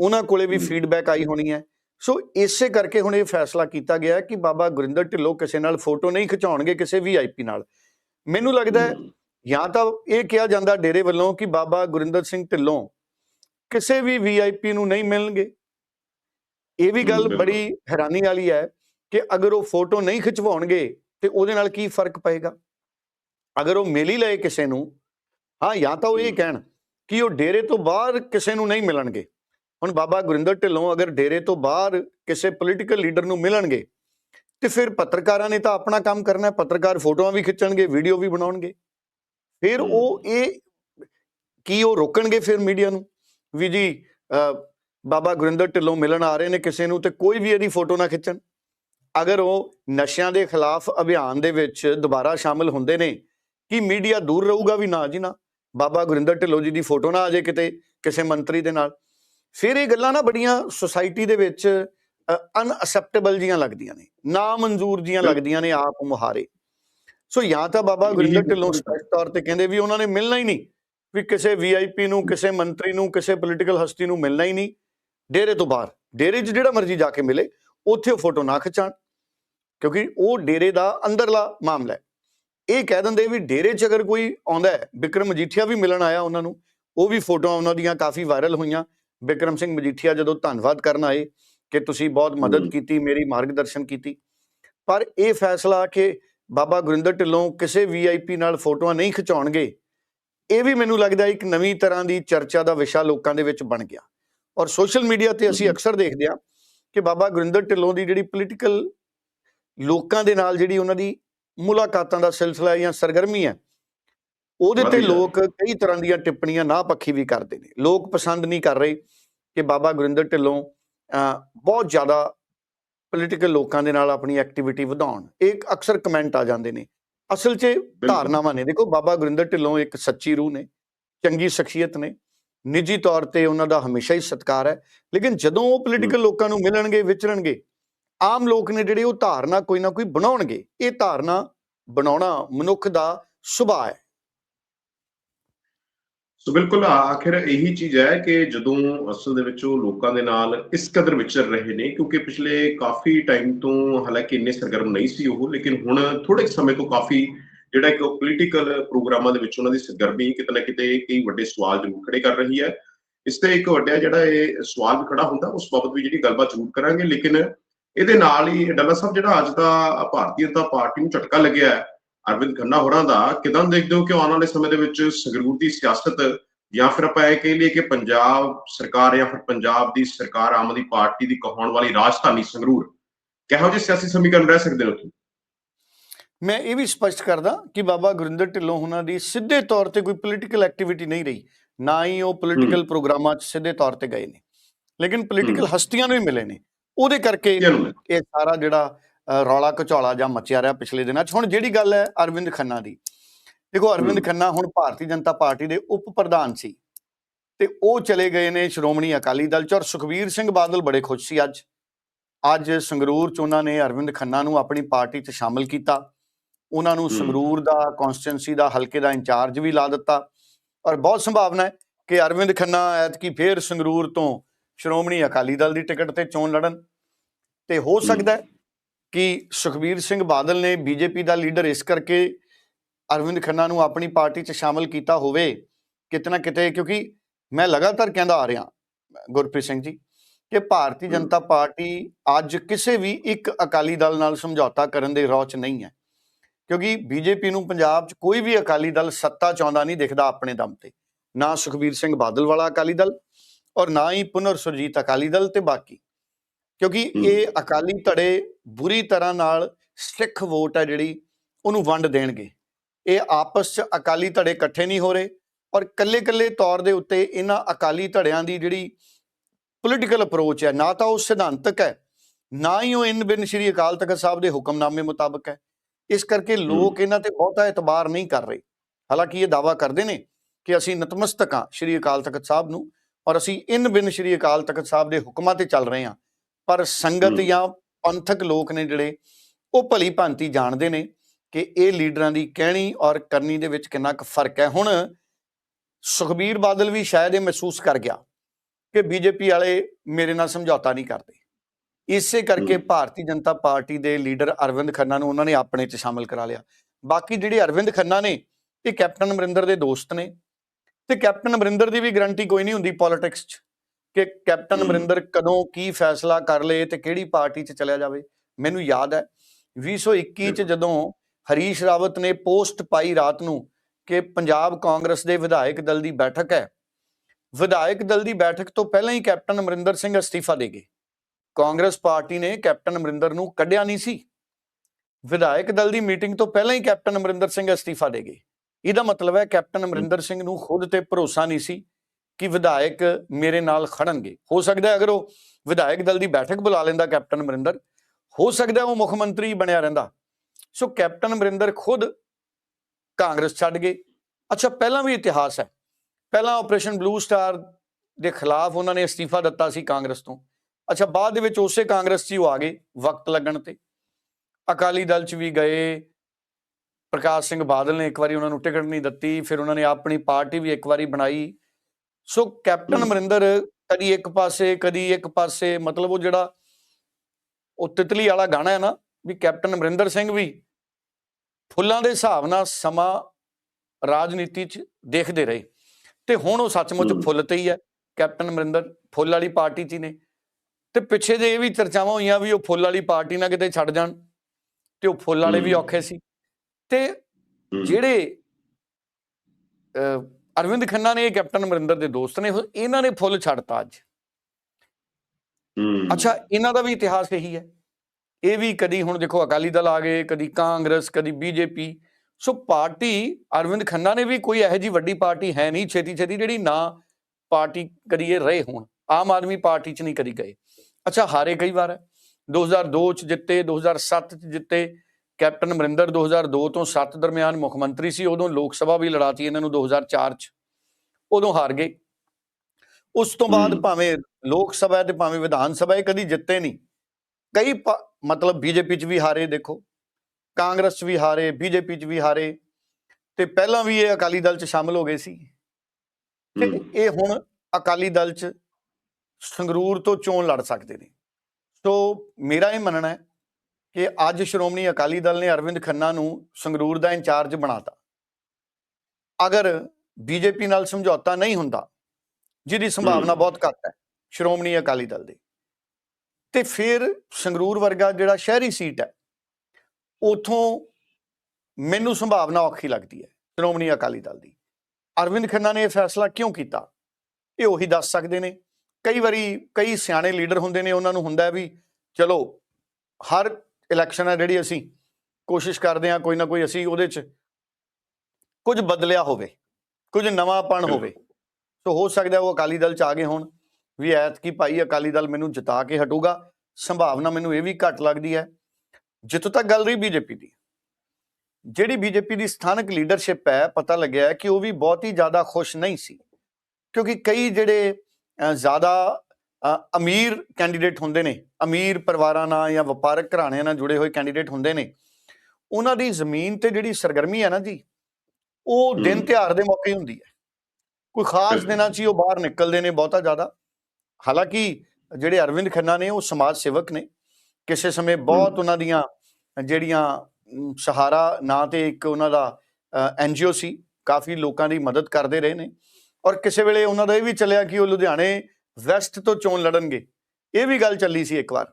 ਉਹਨਾਂ ਕੋਲੇ ਵੀ। ਫੀਡਬੈਕ ਆਈ ਹੋਣੀ ਹੈ ਸੋ ਇਸੇ ਕਰਕੇ ਹੁਣ ਇਹ ਫੈਸਲਾ ਕੀਤਾ ਗਿਆ ਹੈ ਕਿ ਬਾਬਾ ਗੁਰਿੰਦਰ ਢਿੱਲੋਂ ਕਿਸੇ ਨਾਲ ਫੋਟੋ ਨਹੀਂ ਖਿਚਾਉਣਗੇ ਕਿਸੇ ਵੀਆਈਪੀ ਨਾਲ ਮੈਨੂੰ ਲੱਗਦਾ ਹੈ ਜਾਂ ਤਾਂ ਇਹ ਕਿਹਾ ਜਾਂਦਾ ਡੇਰੇ ਵੱਲੋਂ ਕਿ ਬਾਬਾ ਗੁਰਿੰਦਰ ਸਿੰਘ ਢਿੱਲੋਂ ਕਿਸੇ ਵੀ ਵੀਆਈਪੀ ਨੂੰ ਨਹੀਂ ਮਿਲਣਗੇ ਇਹ ਵੀ ਗੱਲ। ਬੜੀ ਹੈਰਾਨੀ ਵਾਲੀ ਹੈ ਕਿ ਅਗਰ ਉਹ ਫੋਟੋ ਨਹੀਂ ਖਿਚਵਾਉਣਗੇ ਤੇ ਉਹਦੇ ਨਾਲ ਕੀ ਫ਼ਰਕ ਪਏਗਾ ਅਗਰ ਉਹ ਮਿਲ ਹੀ ਲਏ ਕਿਸੇ ਨੂੰ ਹਾਂ ਜਾਂ ਤਾਂ ਉਹ ਇਹ। ਕਹਿਣ ਕਿ ਉਹ ਡੇਰੇ ਤੋਂ ਬਾਹਰ ਕਿਸੇ ਨੂੰ ਨਹੀਂ ਮਿਲਣਗੇ ਹੁਣ ਬਾਬਾ ਗੁਰਿੰਦਰ ਢਿੱਲੋਂ ਅਗਰ ਡੇਰੇ ਤੋਂ ਬਾਹਰ ਕਿਸੇ ਪੋਲੀਟੀਕਲ ਲੀਡਰ ਨੂੰ ਮਿਲਣਗੇ ਤੇ ਫਿਰ ਪੱਤਰਕਾਰਾਂ ਨੇ ਤਾਂ ਆਪਣਾ ਕੰਮ ਕਰਨਾ ਹੈ ਪੱਤਰਕਾਰ ਫੋਟੋਆਂ ਵੀ ਖਿੱਚਣਗੇ ਵੀਡੀਓ ਵੀ ਬਣਾਉਣਗੇ ਫਿਰ। ਉਹ ਇਹ ਕੀ ਉਹ ਰੋਕਣਗੇ ਫਿਰ ਮੀਡੀਆ ਨੂੰ ਵੀ ਜੀ ਬਾਬਾ ਗੁਰਿੰਦਰ ਢਿੱਲੋਂ ਮਿਲਣ ਆ ਰਹੇ ਨੇ ਕਿਸੇ ਨੂੰ ਤੇ ਕੋਈ ਵੀ ਇਹਦੀ ਫੋਟੋ ਨਾ ਖਿੱਚਣ ਅਗਰ ਉਹ ਨਸ਼ਿਆਂ ਦੇ ਖਿਲਾਫ ਅਭਿਆਨ ਦੇ ਵਿੱਚ ਦੁਬਾਰਾ ਸ਼ਾਮਲ ਹੁੰਦੇ ਨੇ ਕੀ ਮੀਡੀਆ ਦੂਰ ਰਹੂਗਾ ਵੀ ਨਾ? ਜੀ ਨਾ। ਬਾਬਾ ਗੁਰਿੰਦਰ ਢਿੱਲੋਂ ਜੀ ਦੀ ਫੋਟੋ ਨਾ ਆ ਜਾਏ ਕਿਤੇ ਕਿਸੇ ਮੰਤਰੀ ਦੇ ਨਾਲ। ਫਿਰ ਇਹ ਗੱਲਾਂ ਨਾ ਬੜੀਆਂ ਸੁਸਾਇਟੀ ਦੇ ਵਿੱਚ ਅਨਅਸੈਪਟੇਬਲ ਜੀਆਂ ਲੱਗਦੀਆਂ ਨੇ। ਨਾ ਮਨਜ਼ੂਰ ਜੀਆਂ। ਲੱਗਦੀਆਂ ਨੇ ਆਪ ਮੁਹਾਰੇ। ਸੋ ਜਾਂ ਤਾਂ ਬਾਬਾ ਗੁਰਿੰਦਰ ਢਿੱਲੋਂ। ਸਪਸ਼ਟ ਤੌਰ ਤੇ ਕਹਿੰਦੇ ਵੀ ਉਹਨਾਂ ਨੇ ਮਿਲਣਾ ਹੀ ਨਹੀਂ। ਵੀ ਕਿਸੇ ਵੀਆਈਪੀ ਨੂੰ ਕਿਸੇ ਮੰਤਰੀ ਨੂੰ ਕਿਸੇ ਪੋਲੀਟੀਕਲ ਹਸਤੀ ਨੂੰ ਮਿਲਣਾ ਹੀ ਨਹੀਂ। ਡੇਰੇ ਤੋਂ ਬਾਹਰ ਡੇਰੇ 'ਚ ਜਿਹੜਾ ਮਰਜ਼ੀ ਜਾ ਕੇ ਮਿਲੇ ਉੱਥੇ ਉਹ ਫੋਟੋ ਨਾ ਖਿਚਾਣ। ਕਿਉਂਕਿ ਉਹ ਡੇਰੇ ਦਾ ਅੰਦਰਲਾ ਮਾਮਲਾ ਹੈ। ਇਹ ਕਹਿ ਦਿੰਦੇ ਵੀ ਡੇਰੇ 'ਚ ਅਗਰ ਕੋਈ ਆਉਂਦਾ ਹੈ ਵਿਕਰਮ ਮਜੀਠੀਆ ਵੀ ਮਿਲਣ ਆਇਆ ਉਹਨਾਂ ਨੂੰ ਉਹ ਵੀ ਫੋਟੋਆਂ ਉਹਨਾਂ ਦੀਆਂ ਕਾਫੀ ਵਾਇਰਲ ਹੋਈਆਂ ਵਿਕਰਮ ਸਿੰਘ ਮਜੀਠੀਆ ਜਦੋਂ ਧੰਨਵਾਦ ਕਰਨ ਆਏ ਕਿ ਤੁਸੀਂ ਬਹੁਤ ਮਦਦ। ਕੀਤੀ ਮੇਰੀ ਮਾਰਗਦਰਸ਼ਨ ਕੀਤੀ ਪਰ ਇਹ ਫੈਸਲਾ ਕਿ ਬਾਬਾ ਗੁਰਿੰਦਰ ਢਿੱਲੋਂ ਕਿਸੇ ਵੀਆਈਪੀ ਨਾਲ ਫੋਟੋਆਂ ਨਹੀਂ ਖਿਚਾਉਣਗੇ ਇਹ ਵੀ ਮੈਨੂੰ ਲੱਗਦਾ ਇੱਕ ਨਵੀਂ ਤਰ੍ਹਾਂ ਦੀ ਚਰਚਾ ਦਾ ਵਿਸ਼ਾ ਲੋਕਾਂ ਦੇ ਵਿੱਚ ਬਣ ਗਿਆ ਔਰ ਸੋਸ਼ਲ ਮੀਡੀਆ ਤੇ ਅਸੀਂ। ਅਕਸਰ ਦੇਖਦੇ ਹਾਂ ਕਿ ਬਾਬਾ ਗੁਰਿੰਦਰ ਢਿੱਲੋਂ ਦੀ ਜਿਹੜੀ ਪੋਲੀਟੀਕਲ ਲੋਕਾਂ ਦੇ ਨਾਲ ਜਿਹੜੀ ਉਹਨਾਂ ਦੀ ਮੁਲਾਕਾਤਾਂ ਦਾ ਸਿਲਸਿਲਾ ਜਾਂ ਸਰਗਰਮੀ ਹੈ। ਉਹਦੇ ਤੇ। ਲੋਕ ਕਈ ਤਰ੍ਹਾਂ ਦੀਆਂ ਟਿੱਪਣੀਆਂ ਨਾ ਪੱਖੀ ਵੀ ਕਰਦੇ ਨੇ। ਲੋਕ ਪਸੰਦ ਨਹੀਂ ਕਰ ਰਹੇ ਕਿ ਬਾਬਾ ਗੁਰਿੰਦਰ ਢਿੱਲੋਂ ਬਹੁਤ ਜ਼ਿਆਦਾ ਪੋਲੀਟੀਕਲ ਲੋਕਾਂ ਦੇ ਨਾਲ ਆਪਣੀ ਐਕਟੀਵਿਟੀ ਵਧਾਉਣ। ਇਹ ਅਕਸਰ ਕਮੈਂਟ ਆ ਜਾਂਦੇ ਨੇ। ਅਸਲ 'ਚ ਧਾਰਨਾਵਾਂ ਨੇ। ਦੇਖੋ ਬਾਬਾ ਗੁਰਿੰਦਰ ਢਿੱਲੋਂ ਇੱਕ ਸੱਚੀ ਰੂਹ ਨੇ ਚੰਗੀ ਸ਼ਖਸੀਅਤ ਨੇ। ਨਿੱਜੀ ਤੌਰ ਤੇ ਉਹਨਾਂ ਦਾ ਹਮੇਸ਼ਾ ਹੀ ਸਤਿਕਾਰ ਹੈ। ਲੇਕਿਨ ਜਦੋਂ ਉਹ ਪੋਲੀਟੀਕਲ ਲੋਕਾਂ ਨੂੰ ਮਿਲਣਗੇ ਵਿਚਰਨਗੇ ਆਮ ਲੋਕ ਨੇ ਜਿਹੜੇ ਉਹ ਧਾਰਨਾ ਕੋਈ ਨਾ ਕੋਈ ਬਣਾਉਣਗੇ। ਇਹ ਧਾਰਨਾ ਬਣਾਉਣਾ ਮਨੁੱਖ ਦਾ ਸੁਭਾਅ ਹੈ। ਸੋ ਬਿਲਕੁਲ ਆਖਿਰ ਇਹੀ ਚੀਜ਼ ਹੈ ਕਿ ਜਦੋਂ ਅਸਲ ਦੇ ਵਿੱਚ ਉਹ ਲੋਕਾਂ ਦੇ ਨਾਲ ਇਸ ਕਦਰ ਵਿਚਰ ਰਹੇ ਨੇ, ਕਿਉਂਕਿ ਪਿਛਲੇ ਕਾਫੀ ਟਾਈਮ ਤੋਂ ਹਾਲਾਂਕਿ ਇੰਨੇ ਸਰਗਰਮ ਨਹੀਂ ਸੀ ਉਹ, ਲੇਕਿਨ ਹੁਣ ਥੋੜੇ ਸਮੇਂ ਤੋਂ ਕਾਫੀ ਜਿਹੜਾ ਇੱਕ ਪੋਲੀਟੀਕਲ ਪ੍ਰੋਗਰਾਮਾਂ ਦੇ ਵਿੱਚ ਉਹਨਾਂ ਦੀ ਸਰਗਰਮੀ ਕਿਤੇ ਨਾ ਕਿਤੇ ਕਈ ਵੱਡੇ ਸਵਾਲ ਜ਼ਰੂਰ ਖੜੇ ਕਰ ਰਹੀ ਹੈ। ਇਸ ਤੇ ਇੱਕ ਵੱਡਾ ਜਿਹੜਾ ਇਹ ਸਵਾਲ ਵੀ ਖੜਾ ਹੁੰਦਾ, ਉਸ ਬਾਬਤ ਵੀ ਜਿਹੜੀ ਗੱਲਬਾਤ ਜ਼ਰੂਰ ਕਰਾਂਗੇ, ਲੇਕਿਨ ਇਹਦੇ ਨਾਲ ਹੀ ਡੱਲਾ ਸਾਹਿਬ ਜਿਹੜਾ ਅੱਜ ਦਾ ਭਾਰਤੀ ਜਨਤਾ ਪਾਰਟੀ ਨੂੰ ਝਟਕਾ ਲੱਗਿਆ ਹੈ ਅਰਵਿੰਦ ਖੰਨਾ ਹੋਰਾਂ ਦਾ ਕਿਦਾਂ ਦੇਖਦੇ ਹੋ ਕਿ ਆਉਣ ਵਾਲੇ ਸਮੇਂ ਦੇ ਵਿੱਚ ਸੰਗਰੂਰ ਦੀ ਸਿਆਸਤ ਜਾਂ ਫਿਰ ਆਪਾਂ ਇਹ ਕਹਿ ਲਈਏ ਕਿ ਪੰਜਾਬ ਸਰਕਾਰ ਜਾਂ ਫਿਰ ਪੰਜਾਬ ਦੀ ਸਰਕਾਰ ਆਮ ਆਦਮੀ ਪਾਰਟੀ ਦੀ ਕਹਾਉਣ ਵਾਲੀ ਰਾਜਧਾਨੀ ਸੰਗਰੂਰ ਕਿਹੋ ਜਿਹੇ ਸਿਆਸੀ ਸਮੀਕਰਨ ਰਹਿ ਸਕਦੇ ਨੇ ਮੈਂ ਇਹ ਵੀ ਸਪਸ਼ਟ ਕਰਦਾ ਕਿ ਬਾਬਾ ਗੁਰਿੰਦਰ ਢਿੱਲੋਂ ਉਹਨਾਂ ਦੀ ਸਿੱਧੇ ਤੌਰ ਤੇ ਕੋਈ ਪੋਲੀਟੀਕਲ ਐਕਟੀਵਿਟੀ ਨਹੀਂ ਰਹੀ ਨਾ ਹੀ ਉਹ ਪੋਲੀਟੀਕਲ ਪ੍ਰੋਗਰਾਮਾਂ 'ਚ ਸਿੱਧੇ ਤੌਰ ਤੇ ਗਏ ਨੇ ਲੇਕਿਨ ਪੋਲੀਟੀਕਲ ਹਸਤੀਆਂ ਨੂੰ ਹੀ ਮਿਲੇ ਨੇ। ਉਹਦੇ ਕਰਕੇ? ਇਹ ਸਾਰਾ ਜਿਹੜਾ ਰੌਲਾ ਘਚੌਲਾ ਜਾਂ ਮਚਿਆ ਰਿਹਾ ਪਿਛਲੇ ਦਿਨਾਂ 'ਚ ਹੁਣ ਜਿਹੜੀ ਗੱਲ ਹੈ ਅਰਵਿੰਦ ਖੰਨਾ ਦੀ ਦੇਖੋ ਅਰਵਿੰਦ। ਖੰਨਾ ਹੁਣ ਭਾਰਤੀ ਜਨਤਾ ਪਾਰਟੀ ਦੇ ਉਪ ਪ੍ਰਧਾਨ ਸੀ ਤੇ ਉਹ ਚਲੇ ਗਏ ਨੇ ਸ਼੍ਰੋਮਣੀ ਅਕਾਲੀ ਦਲ 'ਚ ਔਰ ਸੁਖਬੀਰ ਸਿੰਘ ਬਾਦਲ ਬੜੇ ਖੁਸ਼ ਸੀ ਅੱਜ ਅੱਜ ਸੰਗਰੂਰ 'ਚ ਉਹਨਾਂ ਨੇ ਅਰਵਿੰਦ ਖੰਨਾ ਨੂੰ ਆਪਣੀ ਪਾਰਟੀ 'ਚ ਸ਼ਾਮਲ ਕੀਤਾ ਉਹਨਾਂ ਨੂੰ। ਸੰਗਰੂਰ ਦਾ ਕਨਸਟੀਟੈਂਸੀ ਦਾ ਹਲਕੇ ਦਾ ਇੰਚਾਰਜ ਵੀ ਲਾ ਦਿੱਤਾ ਔਰ ਬਹੁਤ ਸੰਭਾਵਨਾ ਹੈ ਕਿ ਅਰਵਿੰਦ ਖੰਨਾ ਐਤਕੀ ਫੇਰ ਸੰਗਰੂਰ ਤੋਂ ਸ਼੍ਰੋਮਣੀ ਅਕਾਲੀ ਦਲ ਦੀ ਟਿਕਟ ਤੇ ਚੋਣ ਲੜਨ। ਤੇ ਹੋ ਸਕਦਾ ਕਿ ਸੁਖਬੀਰ ਸਿੰਘ ਬਾਦਲ ਨੇ ਬੀਜੇਪੀ ਦਾ ਲੀਡਰ ਇਸ ਕਰਕੇ ਅਰਵਿੰਦ ਖੰਨਾ ਨੂੰ ਆਪਣੀ ਪਾਰਟੀ 'ਚ ਸ਼ਾਮਲ ਕੀਤਾ ਹੋਵੇ ਕਿਤੇ ਨਾ ਕਿਤੇ ਕਿਉਂਕਿ ਮੈਂ ਲਗਾਤਾਰ ਕਹਿੰਦਾ ਆ ਰਿਹਾ ਗੁਰਪ੍ਰੀਤ ਸਿੰਘ ਜੀ ਕਿ ਭਾਰਤੀ। ਜਨਤਾ ਪਾਰਟੀ ਅੱਜ ਕਿਸੇ ਵੀ ਇੱਕ ਅਕਾਲੀ ਦਲ ਨਾਲ ਸਮਝੌਤਾ ਕਰਨ ਦੇ ਰੌਚ ਨਹੀਂ ਹੈ। ਕਿਉਂਕਿ ਬੀਜੇਪੀ ਨੂੰ ਪੰਜਾਬ 'ਚ ਕੋਈ ਵੀ ਅਕਾਲੀ ਦਲ ਸੱਤਾ ਚਾਹੁੰਦਾ ਨਹੀਂ ਦਿਖਦਾ ਆਪਣੇ ਦਮ ਤੇ। ਨਾ ਸੁਖਬੀਰ ਸਿੰਘ ਬਾਦਲ ਵਾਲਾ ਅਕਾਲੀ ਦਲ ਔਰ ਨਾ ਹੀ ਪੁਨਰ ਸੁਰਜੀਤ ਅਕਾਲੀ ਦਲ ਤੇ ਬਾਕੀ। ਕਿਉਂਕਿ। ਇਹ ਅਕਾਲੀ ਧੜੇ ਬੁਰੀ ਤਰ੍ਹਾਂ ਨਾਲ ਸਿੱਖ ਵੋਟ ਹੈ ਜਿਹੜੀ ਉਹਨੂੰ ਵੰਡ ਦੇਣਗੇ। ਇਹ ਆਪਸ 'ਚ ਅਕਾਲੀ ਧੜੇ ਇਕੱਠੇ ਨਹੀਂ ਹੋ ਰਹੇ ਔਰ ਕੱਲੇ-ਕੱਲੇ ਤੌਰ ਦੇ ਉੱਤੇ ਇਹਨਾਂ ਅਕਾਲੀ ਧੜਿਆਂ ਦੀ ਜਿਹੜੀ ਪੋਲੀਟੀਕਲ ਅਪਰੋਚ ਹੈ ਨਾ ਤਾਂ ਉਹ ਸਿਧਾਂਤਕ ਹੈ ਨਾ ਹੀ ਉਹ ਇਨ ਬਿਨ ਸ਼੍ਰੀ ਅਕਾਲ ਤਖਤ ਸਾਹਿਬ ਦੇ ਹੁਕਮਨਾਮੇ ਮੁਤਾਬਕ ਹੈ। ਇਸ ਕਰਕੇ ਲੋਕ ਇਹਨਾਂ ਤੇ ਬਹੁਤਾ ਇਤਬਾਰ ਨਹੀਂ ਕਰ ਰਹੇ। ਹਾਲਾਂਕਿ ਇਹ ਦਾਵਾ ਕਰਦੇ ਨੇ ਕਿ ਅਸੀਂ ਨਤਮਸਤਕ ਹਾਂ ਸ਼੍ਰੀ ਅਕਾਲ ਤਖਤ ਸਾਹਿਬ ਨੂੰ। ਔਰ ਅਸੀਂ ਇਨ ਬਿਨ ਸ਼੍ਰੀ ਅਕਾਲ ਤਖਤ ਸਾਹਿਬ ਦੇ ਹੁਕਮਾਂ ਤੇ ਚੱਲ ਰਹੇ ਹਾਂ। ਪਰ ਸੰਗਤ। ਜਾਂ ਪੰਥਕ ਲੋਕ ਨੇ ਜਿਹੜੇ ਉਹ ਭਲੀ ਭਾਂਤੀ ਜਾਣਦੇ ਨੇ ਕਿ ਇਹ ਲੀਡਰਾਂ ਦੀ ਕਹਿਣੀ ਔਰ ਕਰਨੀ ਦੇ ਵਿੱਚ ਕਿੰਨਾ ਕੁ ਫ਼ਰਕ ਹੈ। ਹੁਣ ਸੁਖਬੀਰ ਬਾਦਲ ਵੀ ਸ਼ਾਇਦ ਇਹ ਮਹਿਸੂਸ ਕਰ ਗਿਆ ਕਿ ਬੀਜੇਪੀ ਵਾਲੇ ਮੇਰੇ ਨਾਲ ਸਮਝੌਤਾ ਨਹੀਂ ਕਰਦੇ। ਇਸੇ ਕਰਕੇ। ਭਾਰਤੀ ਜਨਤਾ ਪਾਰਟੀ ਦੇ ਲੀਡਰ ਅਰਵਿੰਦ ਖੰਨਾ ਨੂੰ ਉਹਨਾਂ ਨੇ ਆਪਣੇ 'ਚ ਸ਼ਾਮਲ ਕਰਾ ਲਿਆ। ਬਾਕੀ ਜਿਹੜੇ ਅਰਵਿੰਦ ਖੰਨਾ ਨੇ ਇਹ ਕੈਪਟਨ ਅਮਰਿੰਦਰ ਦੇ ਦੋਸਤ ਨੇ। ਤੇ ਕੈਪਟਨ ਅਮਰਿੰਦਰ ਦੀ ਵੀ ਗਰੰਟੀ ਕੋਈ ਨਹੀਂ ਹੁੰਦੀ ਪੋਲਿਟਿਕਸ 'ਚ ਕਿ ਕੈਪਟਨ। ਅਮਰਿੰਦਰ ਕਦੋਂ ਕੀ ਫੈਸਲਾ ਕਰ ਲੇ ਤੇ ਕਿਹੜੀ ਪਾਰਟੀ 'ਚ ਚਲਿਆ ਜਾਵੇ। ਮੈਨੂੰ ਯਾਦ ਹੈ 2021 'ਚ ਜਦੋਂ ਹਰੀਸ਼ ਰਾਵਤ ਨੇ ਪੋਸਟ ਪਾਈ ਰਾਤ ਨੂੰ ਕਿ ਪੰਜਾਬ ਕਾਂਗਰਸ ਦੇ ਵਿਧਾਇਕ ਦਲ ਦੀ ਬੈਠਕ ਹੈ। ਵਿਧਾਇਕ ਦਲ ਦੀ ਬੈਠਕ ਤੋਂ ਪਹਿਲਾਂ ਹੀ ਕੈਪਟਨ ਅਮਰਿੰਦਰ ਸਿੰਘ ਅਸਤੀਫਾ ਦੇ ਗਏ। ਕਾਂਗਰਸ ਪਾਰਟੀ ਨੇ ਕੈਪਟਨ ਅਮਰਿੰਦਰ ਨੂੰ ਕੱਢਿਆ ਨਹੀਂ ਸੀ। ਵਿਧਾਇਕ ਦਲ ਦੀ ਮੀਟਿੰਗ ਤੋਂ ਪਹਿਲਾਂ ਹੀ ਕੈਪਟਨ ਅਮਰਿੰਦਰ ਸਿੰਘ ਅਸਤੀਫਾ ਦੇ ਗਏ। ਇਹਦਾ ਮਤਲਬ ਹੈ ਕੈਪਟਨ ਅਮਰਿੰਦਰ ਸਿੰਘ ਨੂੰ ਖੁਦ ਤੇ ਭਰੋਸਾ ਨਹੀਂ ਸੀ ਕਿ ਵਿਧਾਇਕ ਮੇਰੇ ਨਾਲ ਖੜਨਗੇ। ਹੋ ਸਕਦਾ ਅਗਰ ਉਹ ਵਿਧਾਇਕ ਦਲ ਦੀ ਬੈਠਕ ਬੁਲਾ ਲੈਂਦਾ ਕੈਪਟਨ ਅਮਰਿੰਦਰ ਹੋ ਸਕਦਾ ਉਹ ਮੁੱਖ ਮੰਤਰੀ ਬਣਿਆ ਰਹਿੰਦਾ। ਸੋ ਕੈਪਟਨ ਅਮਰਿੰਦਰ ਖੁਦ ਕਾਂਗਰਸ ਛੱਡ ਗਏ। ਅੱਛਾ ਪਹਿਲਾਂ ਵੀ ਇਤਿਹਾਸ ਹੈ। ਪਹਿਲਾਂ ਆਪਰੇਸ਼ਨ ਬਲੂ ਸਟਾਰ ਦੇ ਖਿਲਾਫ ਉਹਨਾਂ ਨੇ ਅਸਤੀਫਾ ਦਿੱਤਾ ਸੀ ਕਾਂਗਰਸ ਤੋਂ। ਅੱਛਾ ਬਾਅਦ ਦੇ ਵਿੱਚ ਉਸੇ ਕਾਂਗਰਸ 'ਚ ਹੀ ਉਹ ਆ ਗਏ ਵਕਤ ਲੱਗਣ ਤੇ। ਅਕਾਲੀ ਦਲ 'ਚ ਵੀ ਗਏ ਪ੍ਰਕਾਸ਼ ਸਿੰਘ ਬਾਦਲ ਨੇ ਇੱਕ ਵਾਰੀ ਉਹਨਾਂ ਨੂੰ ਟਿਕਟ ਨਹੀਂ ਦਿੱਤੀ ਫਿਰ ਉਹਨਾਂ ਨੇ ਆਪਣੀ ਪਾਰਟੀ ਵੀ ਇੱਕ ਵਾਰੀ ਬਣਾਈ ਸੋ ਕੈਪਟਨ। ਅਮਰਿੰਦਰ ਕਦੀ ਇੱਕ ਪਾਸੇ ਕਦੀ ਇੱਕ ਪਾਸੇ ਮਤਲਬ ਉਹ ਜਿਹੜਾ ਉਹ ਤਿਤਲੀ ਵਾਲਾ ਗਾਣਾ ਹੈ ਨਾ ਵੀ ਕੈਪਟਨ ਅਮਰਿੰਦਰ ਸਿੰਘ ਵੀ ਫੁੱਲਾਂ ਦੇ ਹਿਸਾਬ ਨਾਲ ਸਮਾਂ ਰਾਜਨੀਤੀ 'ਚ ਦੇਖਦੇ ਰਹੇ ਤੇ ਹੁਣ ਉਹ ਸੱਚਮੁੱਚ। ਫੁੱਲ ਤੇ ਹੀ ਹੈ ਕੈਪਟਨ ਅਮਰਿੰਦਰ ਫੁੱਲ ਵਾਲੀ ਪਾਰਟੀ 'ਚ ਹੀ ਨੇ ਤੇ ਪਿੱਛੇ ਜੇ ਇਹ ਵੀ ਚਰਚਾਵਾਂ ਹੋਈਆਂ ਵੀ ਉਹ ਫੁੱਲ ਵਾਲੀ ਪਾਰਟੀ ਨਾ ਕਿਤੇ ਛੱਡ ਜਾਣ ਤੇ ਉਹ ਫੁੱਲ ਵਾਲੇ ਵੀ। ਔਖੇ ਸੀ ਤੇ ਜਿਹੜੇ ਅਰਵਿੰਦ ਖੰਨਾ ਨੇ ਕੈਪਟਨ ਅਮਰਿੰਦਰ ਦੇ ਦੋਸਤ ਨੇ ਇਹਨਾਂ ਨੇ ਫੁੱਲ ਛੱਡਤਾ ਅੱਜ। ਅੱਛਾ ਇਹਨਾਂ ਦਾ ਵੀ ਇਤਿਹਾਸ ਇਹੀ ਹੈ। ਇਹ ਵੀ ਕਦੀ ਹੁਣ ਦੇਖੋ ਅਕਾਲੀ ਦਲ ਆ ਗਏ ਕਦੀ ਕਾਂਗਰਸ ਕਦੀ BJP. So party Arvind Khanna ਨੇ ਵੀ ਕੋਈ ਇਹੋ ਜੀ ਵੱਡੀ ਪਾਰਟੀ ਹੈ ਨਹੀਂ ਛੇਤੀ ਛੇਤੀ ਜਿਹੜੀ ਨਾ ਪਾਰਟੀ ਇਹ ਰਹੇ ਹੋਣ। ਆਮ ਆਦਮੀ ਪਾਰਟੀ 'ਚ ਨਹੀਂ ਕਦੀ ਗਏ। ਅੱਛਾ ਹਾਰੇ ਕਈ ਵਾਰ ਹੈ। 2002 'ਚ ਜਿੱਤੇ 2007 'ਚ ਜਿੱਤੇ ਕੈਪਟਨ ਅਮਰਿੰਦਰ 2002 ਤੋਂ 7 ਦਰਮਿਆਨ ਮੁੱਖ ਮੰਤਰੀ ਸੀ ਉਦੋਂ ਲੋਕ ਸਭਾ ਵੀ ਲੜਾਤੀ ਇਹਨਾਂ ਨੂੰ 2004 'ਚ। ਉਦੋਂ ਹਾਰ ਗਏ। ਉਸ ਤੋਂ ਬਾਅਦ। ਭਾਵੇਂ ਲੋਕ ਸਭਾ ਤੇ ਭਾਵੇਂ ਵਿਧਾਨ ਸਭਾ ਇਹ ਕਦੀ ਜਿੱਤੇ ਨਹੀਂ। ਕਈ ਮਤਲਬ ਬੀਜੇਪੀ 'ਚ ਵੀ ਹਾਰੇ ਦੇਖੋ ਕਾਂਗਰਸ 'ਚ ਵੀ ਹਾਰੇ ਬੀਜੇਪੀ 'ਚ ਵੀ ਹਾਰੇ ਤੇ ਪਹਿਲਾਂ ਵੀ ਇਹ ਅਕਾਲੀ ਦਲ 'ਚ ਸ਼ਾਮਲ ਹੋ ਗਏ ਸੀ। ਤੇ ਇਹ ਹੁਣ ਅਕਾਲੀ ਦਲ 'ਚ ਸੰਗਰੂਰ ਤੋਂ ਚੋਣ ਲੜ ਸਕਦੇ ਨੇ। ਸੋ ਮੇਰਾ ਇਹ ਮੰਨਣਾ ਹੈ ਕਿ ਅੱਜ ਸ਼੍ਰੋਮਣੀ ਅਕਾਲੀ ਦਲ ਨੇ ਅਰਵਿੰਦ ਖੰਨਾ ਨੂੰ ਸੰਗਰੂਰ ਦਾ ਇੰਚਾਰਜ ਬਣਾਤਾ। ਅਗਰ ਬੀਜੇਪੀ ਨਾਲ ਸਮਝੌਤਾ ਨਹੀਂ ਹੁੰਦਾ ਜਿਹਦੀ ਸੰਭਾਵਨਾ। ਬਹੁਤ ਘੱਟ ਹੈ ਸ਼੍ਰੋਮਣੀ ਅਕਾਲੀ ਦਲ ਦੀ ਤੇ ਫਿਰ ਸੰਗਰੂਰ ਵਰਗਾ ਜਿਹੜਾ ਸ਼ਹਿਰੀ ਸੀਟ ਹੈ ਉਥੋਂ ਮੈਨੂੰ ਸੰਭਾਵਨਾ ਔਖੀ ਲੱਗਦੀ ਹੈ ਸ਼੍ਰੋਮਣੀ ਅਕਾਲੀ ਦਲ ਦੀ। ਅਰਵਿੰਦ ਖੰਨਾ ਨੇ ਇਹ ਫੈਸਲਾ ਕਿਉਂ ਕੀਤਾ? ਇਹ ਉਹੀ ਦੱਸ ਸਕਦੇ ਨੇ। ਕਈ ਵਾਰੀ ਕਈ ਸਿਆਣੇ ਲੀਡਰ ਹੁੰਦੇ ਨੇ ਉਹਨਾਂ ਨੂੰ ਹੁੰਦਾ ਵੀ ਚਲੋ ਹਰ ਇਲੈਕਸ਼ਨ ਹੈ ਜਿਹੜੀ ਅਸੀਂ ਕੋਸ਼ਿਸ਼ ਕਰਦੇ ਹਾਂ ਕੋਈ ਨਾ ਕੋਈ ਅਸੀਂ ਉਹਦੇ 'ਚ ਕੁਝ ਬਦਲਿਆ ਹੋਵੇ ਕੁਝ ਨਵਾਂਪਣ ਹੋਵੇ। ਸੋ ਹੋ ਸਕਦਾ ਉਹ ਅਕਾਲੀ ਦਲ 'ਚ ਆ ਗਏ ਹੋਣ ਵੀ ਐਤਕੀ ਭਾਈ ਅਕਾਲੀ ਦਲ ਮੈਨੂੰ ਜਿਤਾ ਕੇ ਹਟੂਗਾ ਸੰਭਾਵਨਾ ਮੈਨੂੰ ਇਹ ਵੀ ਘੱਟ ਲੱਗਦੀ ਹੈ। ਜਿੱਥੋਂ ਤੱਕ ਗੱਲ ਰਹੀ ਬੀਜੇਪੀ ਦੀ ਜਿਹੜੀ ਬੀਜੇਪੀ ਦੀ ਸਥਾਨਕ ਲੀਡਰਸ਼ਿਪ ਹੈ ਪਤਾ ਲੱਗਿਆ ਕਿ ਉਹ ਵੀ ਬਹੁਤ ਹੀ ਜ਼ਿਆਦਾ ਖੁਸ਼ ਨਹੀਂ ਸੀ। ਕਿਉਂਕਿ ਕਈ ਜਿਹੜੇ ਜ਼ਿਆਦਾ ਅਮੀਰ ਕੈਂਡੀਡੇਟ ਹੁੰਦੇ ਨੇ ਅਮੀਰ ਪਰਿਵਾਰਾਂ ਨਾਲ ਜਾਂ ਵਪਾਰਕ ਘਰਾਣਿਆਂ ਨਾਲ ਜੁੜੇ ਹੋਏ ਕੈਂਡੀਡੇਟ ਹੁੰਦੇ ਨੇ ਉਹਨਾਂ ਦੀ ਜ਼ਮੀਨ ਤੇ ਜਿਹੜੀ ਸਰਗਰਮੀ ਹੈ ਨਾ ਜੀ ਉਹ ਦਿਨ ਹਮ। ਤਿਉਹਾਰ ਦੇ ਮੌਕੇ ਹੁੰਦੀ ਹੈ। ਕੋਈ ਖਾਸ। ਦਿਨਾਂ 'ਚ ਹੀ ਉਹ ਬਾਹਰ ਨਿਕਲਦੇ ਨੇ ਬਹੁਤਾ ਜ਼ਿਆਦਾ। ਹਾਲਾਂਕਿ ਜਿਹੜੇ ਅਰਵਿੰਦ ਖੰਨਾ ਨੇ ਉਹ ਸਮਾਜ ਸੇਵਕ ਨੇ। ਕਿਸੇ ਸਮੇਂ ਬਹੁਤ ਉਹਨਾਂ ਦੀਆਂ ਜਿਹੜੀਆਂ ਸਹਾਰਾ ਨਾਂ ਤੇ ਇੱਕ ਉਹਨਾਂ ਦਾ ਐਨਜੀਓ ਸੀ ਕਾਫੀ ਲੋਕਾਂ ਦੀ ਮਦਦ ਕਰਦੇ ਰਹੇ ਨੇ। ਔਰ ਕਿਸੇ ਵੇਲੇ ਉਹਨਾਂ ਦਾ ਇਹ ਵੀ ਚੱਲਿਆ ਕਿ ਉਹ ਲੁਧਿਆਣੇ ਵੈਸਟ ਤੋਂ ਚੋਣ ਲੜਨਗੇ। ਇਹ ਵੀ ਗੱਲ ਚੱਲੀ ਸੀ ਇੱਕ ਵਾਰ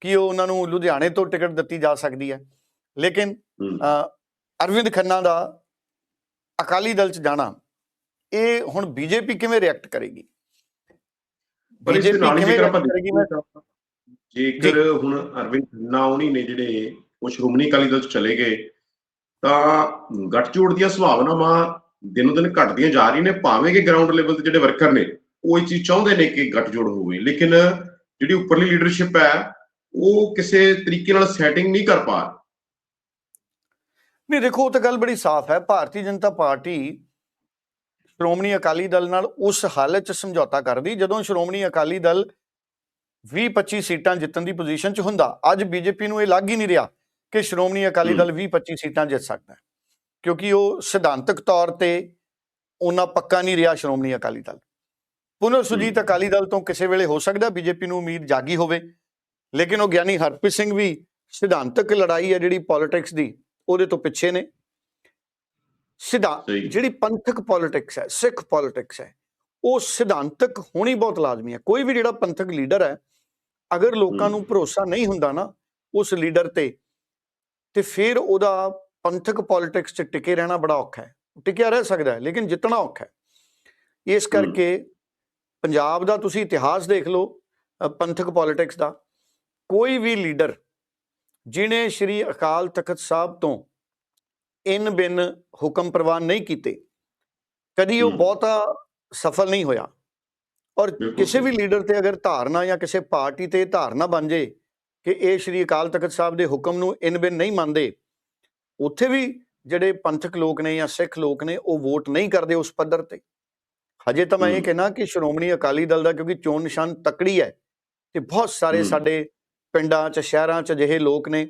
ਕਿ ਉਹ ਉਹਨਾਂ ਨੂੰ ਲੁਧਿਆਣੇ ਤੋਂ ਟਿਕਟ ਦਿੱਤੀ ਜਾ ਸਕਦੀ ਹੈ। ਲੇਕਿਨ ਅਰਵਿੰਦ ਖੰਨਾ ਦਾ ਅਕਾਲੀ ਦਲ ਚ ਜਾਣਾ ਇਹ ਹੁਣ ਬੀਜੇਪੀ ਕਿਵੇਂ ਰਿਐਕਟ ਕਰੇਗੀ? ਕਿਵੇਂ react ਕਰੇਗੀ? ਮੈਂ ਜੇਕਰ ਹੁਣ ਅਰਵਿੰਦ ਖੰਨਾ ਹੋਣੀ ਨੇ ਜਿਹੜੇ ਉਹ ਸ਼੍ਰੋਮਣੀ ਅਕਾਲੀ ਦਲ ਚ ਚਲੇ ਗਏ ਤਾਂ ਗੱਠਜੋੜ ਦੀਆਂ ਸੰਭਾਵਨਾਵਾਂ ਦਿਨੋਂ ਦਿਨ ਘਟਦੀਆਂ ਜਾ ਰਹੀਆਂ ਨੇ ਭਾਵੇਂ ਕਿ ਗਰਾਊਂਡ ਲੈਵਲ ਤੇ ਜਿਹੜੇ ਵਰਕਰ ਨੇ ਉਹ ਇਹ ਚੀਜ਼ ਚਾਹੁੰਦੇ ਨੇ ਕਿ ਗੱਠਜੋੜ ਹੋਵੇ ਲੇਕਿਨ ਜਿਹੜੀ ਉੱਪਰਲੀ ਲੀਡਰਸ਼ਿਪ ਹੈ ਉਹ ਕਿਸੇ ਤਰੀਕੇ ਨਾਲ ਸੈਟਿੰਗ ਨਹੀਂ ਕਰ ਪਾ। ਨਹੀਂ ਦੇਖੋ ਤਾਂ ਗੱਲ ਬੜੀ ਸਾਫ਼ ਹੈ। ਭਾਰਤੀ ਜਨਤਾ ਪਾਰਟੀ ਸ਼੍ਰੋਮਣੀ ਅਕਾਲੀ ਦਲ ਨਾਲ ਉਸ ਹਾਲਤ 'ਚ ਸਮਝੌਤਾ ਕਰਦੀ ਜਦੋਂ ਸ਼੍ਰੋਮਣੀ ਅਕਾਲੀ ਦਲ 20-25 ਸੀਟਾਂ ਜਿੱਤਣ ਦੀ ਪੋਜੀਸ਼ਨ 'ਚ ਹੁੰਦਾ। ਅੱਜ ਬੀਜੇਪੀ ਨੂੰ ਇਹ ਲੱਗ ਹੀ ਨਹੀਂ ਰਿਹਾ ਕਿ ਸ਼੍ਰੋਮਣੀ ਅਕਾਲੀ ਦਲ 20-25 ਸੀਟਾਂ ਜਿੱਤ ਸਕਦਾ ਹੈ ਕਿਉਂਕਿ ਉਹ ਸਿਧਾਂਤਕ ਤੌਰ ਤੇ ਉਹਨਾਂ ਪੱਕਾ ਨਹੀਂ ਰਿਹਾ ਸ਼੍ਰੋਮਣੀ ਅਕਾਲੀ ਦਲ। ਪੁਨਰ ਸੁਜੀਤ ਅਕਾਲੀ ਦਲ ਤੋਂ ਕਿਸੇ ਵੇਲੇ ਹੋ ਸਕਦਾ ਬੀਜੇਪੀ ਨੂੰ ਉਮੀਦ ਜਾਗੀ ਹੋਵੇ। ਲੇਕਿਨ ਉਹ ਗਿਆਨੀ ਹਰਪ੍ਰੀਤ ਸਿੰਘ ਵੀ ਸਿਧਾਂਤਕ ਲੜਾਈ ਹੈ ਜਿਹੜੀ ਪੋਲਿਟਿਕਸ ਦੀ ਉਹਦੇ ਤੋਂ ਪਿੱਛੇ ਨੇ। ਸਿਧਾ। ਜਿਹੜੀ ਪੰਥਕ ਪੋਲਿਟਿਕਸ ਹੈ ਸਿੱਖ ਪੋਲਿਟਿਕਸ ਹੈ ਉਹ ਸਿਧਾਂਤਕ ਹੋਣੀ ਬਹੁਤ ਲਾਜ਼ਮੀ ਹੈ। ਕੋਈ ਵੀ ਜਿਹੜਾ ਪੰਥਕ ਲੀਡਰ ਹੈ ਅਗਰ ਲੋਕਾਂ। ਨੂੰ ਭਰੋਸਾ ਨਹੀਂ ਹੁੰਦਾ ਨਾ ਉਸ ਲੀਡਰ ਤੇ ਤੇ ਫਿਰ ਉਹਦਾ ਪੰਥਕ ਪੋਲਿਟਿਕਸ 'ਚ ਟਿਕੇ ਰਹਿਣਾ ਬੜਾ ਔਖਾ ਹੈ। ਟਿਕਿਆ ਰਹਿ ਸਕਦਾ ਹੈ ਲੇਕਿਨ ਜਿੱਤਣਾ ਔਖਾ ਹੈ। ਇਸ ਕਰਕੇ ਪੰਜਾਬ ਦਾ ਤੁਸੀਂ ਇਤਿਹਾਸ ਦੇਖ ਲਓ ਪੰਥਕ ਪੋਲਿਟਿਕਸ ਦਾ ਕੋਈ ਵੀ ਲੀਡਰ ਜਿਨੇ ਸ਼੍ਰੀ ਅਕਾਲ ਤਖਤ ਸਾਹਿਬ ਤੋਂ ਇਨ ਬਿਨ ਹੁਕਮ ਪ੍ਰਵਾਨ ਨਹੀਂ ਕੀਤੇ ਕਦੀ ਉਹ। ਬਹੁਤਾ ਸਫਲ ਨਹੀਂ ਹੋਇਆ ਔਰ ਕਿਸੇ ਵੀ। ਲੀਡਰ ਤੇ ਅਗਰ ਧਾਰਨਾ ਜਾਂ ਕਿਸੇ ਪਾਰਟੀ ਤੇ ਧਾਰਨਾ ਬਣ ਜੇ ਕਿ ਇਹ ਸ਼੍ਰੀ ਅਕਾਲ ਤਖਤ ਸਾਹਿਬ ਦੇ ਹੁਕਮ ਨੂੰ ਇਨ ਬਿਨ ਨਹੀਂ ਮੰਨਦੇ ਉੱਥੇ ਵੀ ਜਿਹੜੇ ਪੰਥਕ ਲੋਕ ਨੇ ਜਾਂ ਸਿੱਖ ਲੋਕ ਨੇ ਉਹ ਵੋਟ ਨਹੀਂ ਕਰਦੇ ਉਸ ਪੱਧਰ ਤੇ ਹਜੇ ਤਾਂ ਮੈਂ ਇਹ। ਕਹਿਣਾ ਕਿ ਸ਼੍ਰੋਮਣੀ ਅਕਾਲੀ ਦਲ ਦਾ ਕਿਉਂਕਿ ਚੋਣ ਨਿਸ਼ਾਨ ਤਕੜੀ ਹੈ ਤੇ ਬਹੁਤ ਸਾਰੇ। ਸਾਡੇ ਪਿੰਡਾਂ 'ਚ ਸ਼ਹਿਰਾਂ 'ਚ ਅਜਿਹੇ ਲੋਕ ਨੇ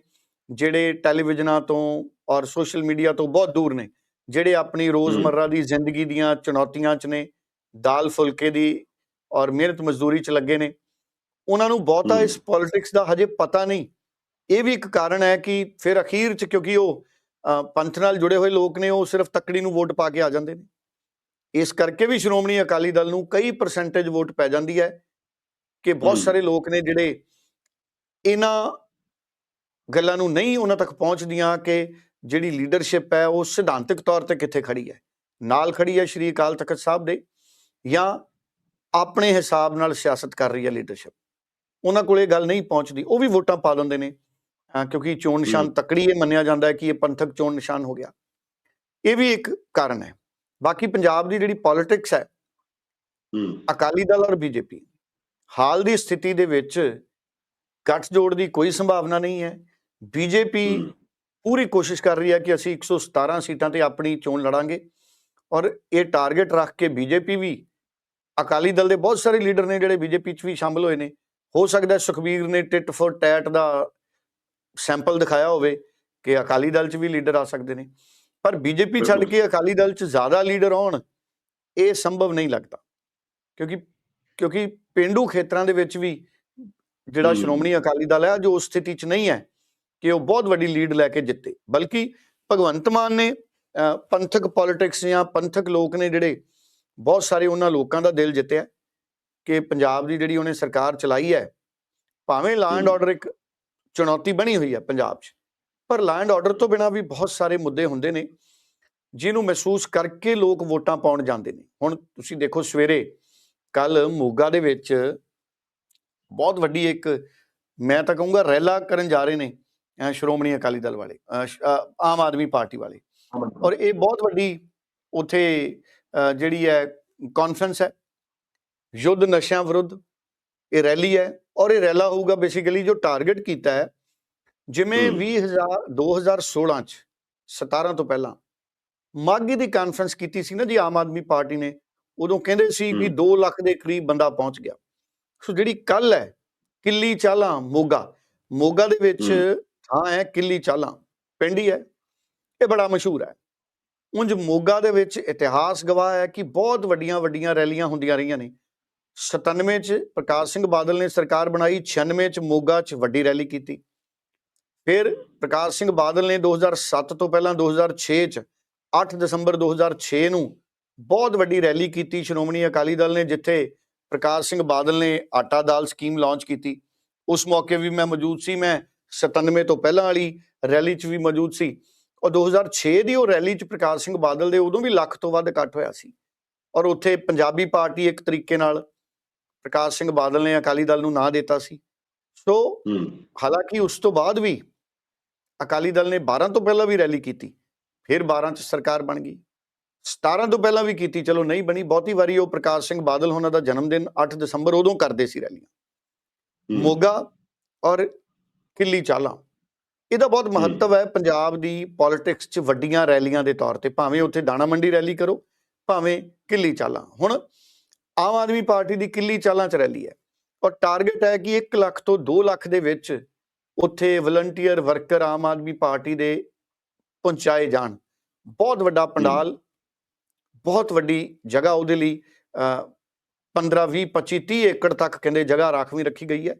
ਜਿਹੜੇ ਟੈਲੀਵਿਜ਼ਨਾਂ ਤੋਂ ਔਰ ਸੋਸ਼ਲ ਮੀਡੀਆ ਤੋਂ ਬਹੁਤ ਦੂਰ ਨੇ ਜਿਹੜੇ ਆਪਣੀ ਰੋਜ਼ਮਰਰਾ ਦੀ ਜ਼ਿੰਦਗੀ ਦੀਆਂ ਚੁਣੌਤੀਆਂ 'ਚ ਨੇ ਦਾਲ ਫੁਲਕੇ ਦੀ ਔਰ ਮਿਹਨਤ ਮਜ਼ਦੂਰੀ 'ਚ ਲੱਗੇ ਨੇ ਉਹਨਾਂ ਨੂੰ ਬਹੁਤਾ। ਇਸ ਪੋਲਿਟਿਕਸ ਦਾ ਹਜੇ ਪਤਾ ਨਹੀਂ ਇਹ ਵੀ ਇੱਕ ਕਾਰਨ ਹੈ ਕਿ ਫਿਰ ਅਖੀਰ 'ਚ ਕਿਉਂਕਿ ਉਹ ਪੰਥ ਨਾਲ ਜੁੜੇ ਹੋਏ ਲੋਕ ਨੇ ਉਹ ਸਿਰਫ ਤੱਕੜੀ ਨੂੰ ਵੋਟ ਪਾ ਕੇ ਆ ਜਾਂਦੇ ਨੇ ਇਸ ਕਰਕੇ ਵੀ ਸ਼੍ਰੋਮਣੀ ਅਕਾਲੀ ਦਲ ਨੂੰ ਕਈ ਪਰਸੈਂਟੇਜ ਵੋਟ ਪੈ ਜਾਂਦੀ ਹੈ ਕਿ ਬਹੁਤ। ਸਾਰੇ ਲੋਕ ਨੇ ਜਿਹੜੇ ਇਹਨਾਂ ਗੱਲਾਂ ਨੂੰ ਨਹੀਂ ਉਹਨਾਂ ਤੱਕ ਪਹੁੰਚਦੀਆਂ ਕਿ ਜਿਹੜੀ ਲੀਡਰਸ਼ਿਪ ਹੈ ਉਹ ਸਿਧਾਂਤਕ ਤੌਰ ਤੇ ਕਿੱਥੇ ਖੜੀ ਹੈ ਨਾਲ ਖੜੀ ਹੈ ਸ਼੍ਰੀ ਅਕਾਲ ਤਖਤ ਸਾਹਿਬ ਦੇ ਜਾਂ ਆਪਣੇ ਹਿਸਾਬ ਨਾਲ ਸਿਆਸਤ ਕਰ ਰਹੀ ਹੈ ਲੀਡਰਸ਼ਿਪ ਉਹਨਾਂ ਕੋਲ ਇਹ ਗੱਲ ਨਹੀਂ ਪਹੁੰਚਦੀ ਉਹ ਵੀ ਵੋਟਾਂ ਪਾ ਦਿੰਦੇ ਨੇ ਕਿਉਂਕਿ ਚੋਣ ਨਿਸ਼ਾਨ। ਤਕੜੀ ਇਹ ਮੰਨਿਆ ਜਾਂਦਾ ਹੈ ਕਿ ਇਹ ਪੰਥਕ ਚੋਣ ਨਿਸ਼ਾਨ ਹੋ ਗਿਆ ਇਹ ਵੀ ਇੱਕ ਕਾਰਨ ਹੈ ਬਾਕੀ ਪੰਜਾਬ ਦੀ ਜਿਹੜੀ ਪੋਲਿਟਿਕਸ ਹੈ ਅਕਾਲੀ ਦਲ ਔਰ ਬੀਜੇਪੀ ਹਾਲ ਦੀ ਸਥਿਤੀ ਦੇ ਵਿੱਚ ਗੱਠਜੋੜ ਦੀ ਕੋਈ ਸੰਭਾਵਨਾ ਨਹੀਂ ਹੈ। ਬੀਜੇਪੀ ਪੂਰੀ ਕੋਸ਼ਿਸ਼ ਕਰ ਰਹੀ ਹੈ ਕਿ ਅਸੀਂ 117 ਸੀਟਾਂ ਤੇ ਆਪਣੀ ਚੋਣ ਲੜਾਂਗੇ ਔਰ ਇਹ ਟਾਰਗੇਟ ਰੱਖ ਕੇ ਬੀਜੇਪੀ ਵੀ ਅਕਾਲੀ ਦਲ ਦੇ ਬਹੁਤ ਸਾਰੇ ਲੀਡਰ ਨੇ ਜਿਹੜੇ ਬੀਜੇਪੀ 'ਚ ਵੀ ਸ਼ਾਮਲ ਹੋਏ ਨੇ। ਹੋ ਸਕਦਾ ਸੁਖਬੀਰ ਨੇ ਟਿਟ ਫॉर ਟੈਟ ਦਾ ਸੈਂਪਲ ਦਿਖਾਇਆ ਹੋਵੇ ਕਿ ਅਕਾਲੀ ਦਲ 'ਚ ਵੀ ਲੀਡਰ ਆ ਸਕਦੇ ਨੇ। ਪਰ ਬੀਜੇਪੀ ਛੱਡ। ਕੇ ਅਕਾਲੀ ਦਲ 'ਚ ਜ਼ਿਆਦਾ ਲੀਡਰ ਆਉਣ ਇਹ ਸੰਭਵ ਨਹੀਂ ਲੱਗਦਾ ਕਿਉਂਕਿ ਕਿਉਂਕਿ ਪਿੰਡੂ ਖੇਤਰਾਂ ਦੇ ਵਿੱਚ ਵੀ ਜਿਹੜਾ। ਸ਼੍ਰੋਮਣੀ ਅਕਾਲੀ ਦਲ ਹੈ ਜੋ ਉਸ ਸਥਿਤੀ 'ਚ ਨਹੀਂ ਹੈ ਕਿ ਉਹ ਬਹੁਤ ਵੱਡੀ ਲੀਡ ਲੈ ਕੇ ਜਿੱਤੇ ਬਲਕਿ ਭਗਵੰਤ ਮਾਨ ਨੇ ਪੰਥਕ ਪੋਲਿਟਿਕਸ ਜਾਂ ਪੰਥਕ ਲੋਕ ਨੇ ਜਿਹੜੇ ਬਹੁਤ ਸਾਰੇ ਉਹਨਾਂ ਲੋਕਾਂ ਦਾ ਦਿਲ ਜਿੱਤਿਆ ਕਿ ਪੰਜਾਬ ਦੀ ਜਿਹੜੀ ਉਹਨੇ ਸਰਕਾਰ ਚਲਾਈ ਹੈ ਭਾਵੇਂ ਲਾ ਐਂਡ। ਆਰਡਰ ਇੱਕ ਚੁਣੌਤੀ ਬਣੀ ਹੋਈ ਹੈ ਪੰਜਾਬ 'ਚ ਪਰ ਲੈਂਡ ਐਂਡ ਆਰਡਰ ਤੋਂ ਬਿਨਾ ਵੀ ਬਹੁਤ ਸਾਰੇ ਮੁੱਦੇ ਹੁੰਦੇ ਨੇ, ਜਿਹਨੂੰ ਮਹਿਸੂਸ ਕਰਕੇ ਲੋਕ ਵੋਟਾਂ ਪਾਉਣ ਜਾਂਦੇ ਨੇ। ਹੁਣ ਤੁਸੀਂ ਦੇਖੋ ਸਵੇਰੇ ਕੱਲ ਮੋਗਾ ਦੇ ਵਿੱਚ ਬਹੁਤ ਵੱਡੀ ਇੱਕ, ਮੈਂ ਤਾਂ ਕਹੂੰਗਾ ਰੈਲਾ ਕਰਨ ਜਾ ਰਹੇ ਨੇ ਸ਼੍ਰੋਮਣੀ ਅਕਾਲੀ ਦਲ ਵਾਲੇ ਆਮ ਆਦਮੀ ਪਾਰਟੀ ਵਾਲੇ। ਔਰ ਇਹ ਬਹੁਤ ਵੱਡੀ ਉਥੇ ਜਿਹੜੀ ਹੈ ਕਾਨਫਰੰਸ ਹੈ। ਯੁੱਧ ਨਸ਼ਿਆਂ ਵਿਰੁੱਧ ਇਹ ਰੈਲੀ ਹੈ। ਔਰ ਇਹ ਰੈਲਾ ਹੋਊਗਾ ਬੇਸਿਕਲੀ ਜੋ ਟਾਰਗੇਟ ਕੀਤਾ ਹੈ ਜਿਵੇਂ ਹਮ। 20000 2016 ਚ 17 ਤੋਂ ਪਹਿਲਾਂ ਮਾਗੀ ਦੀ ਕਾਨਫਰੰਸ ਕੀਤੀ ਸੀ ਨਾ ਜੀ ਆਮ ਆਦਮੀ ਪਾਰਟੀ ਨੇ ਉਦੋਂ ਕਹਿੰਦੇ ਸੀ ਵੀ ਹਮ। 2 ਲੱਖ ਦੇ ਕਰੀਬ ਬੰਦਾ ਪਹੁੰਚ ਗਿਆ ਸੋ ਜਿਹੜੀ ਕੱਲ ਹੈ ਕਿੱਲੀ ਚਾਲਾ ਮੋਗਾ ਮੋਗਾ ਦੇ ਵਿੱਚ। ਥਾਂ ਹੈ ਕਿੱਲੀ ਚਾਲਾ ਪਿੰਡ ਹੀ ਹੈ ਇਹ ਬੜਾ ਮਸ਼ਹੂਰ ਹੈ ਉਂਝ ਮੋਗਾ ਦੇ ਵਿੱਚ ਇਤਿਹਾਸ ਗਵਾਹ ਹੈ ਕਿ ਬਹੁਤ ਵੱਡੀਆਂ ਵੱਡੀਆਂ ਰੈਲੀਆਂ ਹੁੰਦੀਆਂ ਰਹੀਆਂ ਨੇ 97 ਚ ਪ੍ਰਕਾਸ਼ ਸਿੰਘ ਬਾਦਲ ਨੇ ਸਰਕਾਰ ਬਣਾਈ 96 ਚ ਮੋਗਾ ਚ ਵੱਡੀ ਰੈਲੀ ਕੀਤੀ ਫਿਰ ਪ੍ਰਕਾਸ਼ ਸਿੰਘ ਬਾਦਲ ਨੇ 2007 ਤੋਂ ਪਹਿਲਾਂ 2006 ਚ 8 ਦਸੰਬਰ 2006 ਨੂੰ ਬਹੁਤ ਵੱਡੀ ਰੈਲੀ ਕੀਤੀ ਸ਼੍ਰੋਮਣੀ ਅਕਾਲੀ ਦਲ ਨੇ ਜਿੱਥੇ ਪ੍ਰਕਾਸ਼ ਸਿੰਘ ਬਾਦਲ ਨੇ ਆਟਾ ਦਾਲ ਸਕੀਮ ਲਾਂਚ ਕੀਤੀ। ਉਸ ਮੌਕੇ ਵੀ ਮੈਂ ਮੌਜੂਦ ਸੀ ਮੈਂ 97 ਤੋਂ ਪਹਿਲਾਂ ਵਾਲੀ ਰੈਲੀ 'ਚ ਵੀ ਮੌਜੂਦ ਸੀ। ਔਰ 2006 ਦੀ ਉਹ ਰੈਲੀ 'ਚ ਪ੍ਰਕਾਸ਼ ਸਿੰਘ ਬਾਦਲ ਦੇ ਉਦੋਂ ਵੀ ਲੱਖ ਤੋਂ ਵੱਧ ਇਕੱਠ ਹੋਇਆ ਸੀ। ਔਰ ਉੱਥੇ ਪੰਜਾਬੀ ਪਾਰਟੀ ਇੱਕ ਤਰੀਕੇ ਨਾਲ ਪ੍ਰਕਾਸ਼ ਸਿੰਘ ਬਾਦਲ ਨੇ ਅਕਾਲੀ ਦਲ ਨੂੰ ਨਾਂ ਦਿੱਤਾ ਸੀ। ਸੋ ਹਾਲਾਂਕਿ ਉਸ ਤੋਂ ਬਾਅਦ ਵੀ ਅਕਾਲੀ ਦਲ ਨੇ 12 ਤੋਂ ਪਹਿਲਾਂ ਵੀ ਰੈਲੀ ਕੀਤੀ ਫਿਰ 12 ਚ ਸਰਕਾਰ ਬਣ ਗਈ। 17 ਤੋਂ ਪਹਿਲਾਂ ਵੀ ਕੀਤੀ ਚਲੋ ਨਹੀਂ ਬਣੀ ਬਹੁਤੀ ਵਾਰੀ ਉਹ ਪ੍ਰਕਾਸ਼ ਸਿੰਘ ਬਾਦਲ ਉਹਨਾਂ ਦਾ ਜਨਮ ਦਿਨ 8 ਦਸੰਬਰ ਉਦੋਂ ਕਰਦੇ ਸੀ ਰੈਲੀਆਂ। ਮੋਗਾ ਔਰ ਕਿੱਲੀ ਚਾਲਾ ਇਹਦਾ ਬਹੁਤ ਮਹੱਤਵ ਹੈ ਪੰਜਾਬ ਦੀ ਪੋਲਿਟਿਕਸ 'ਚ ਵੱਡੀਆਂ ਰੈਲੀਆਂ ਦੇ ਤੌਰ ਤੇ ਭਾਵੇਂ ਉੱਥੇ ਦਾਣਾ ਮੰਡੀ ਰੈਲੀ ਕਰੋ ਭਾਵੇਂ ਕਿੱਲੀ ਚਾਲਾ। ਹੁਣ ਆਮ ਆਦਮੀ ਪਾਰਟੀ ਦੀ ਕਿੱਲੀ ਚਾਲਾਂ 'ਚ ਰੈਲੀ ਹੈ ਔਰ ਟਾਰਗੇਟ ਹੈ ਕਿ 1 ਲੱਖ ਤੋਂ 2 ਲੱਖ ਦੇ ਵਿੱਚ ਉੱਥੇ volunteer worker Aam Aadmi party ਦੇ ਪਹੁੰਚਾਏ ਜਾਣ। ਬਹੁਤ ਵੱਡਾ ਪੰਡਾਲ ਬਹੁਤ ਵੱਡੀ ਜਗ੍ਹਾ ਉਹਦੇ ਲਈ ਅ, 15 20 25 30 ਏਕੜ ਤੱਕ ਕਹਿੰਦੇ ਜਗ੍ਹਾ ਰਾਖਵੀਂ ਰੱਖੀ ਗਈ ਹੈ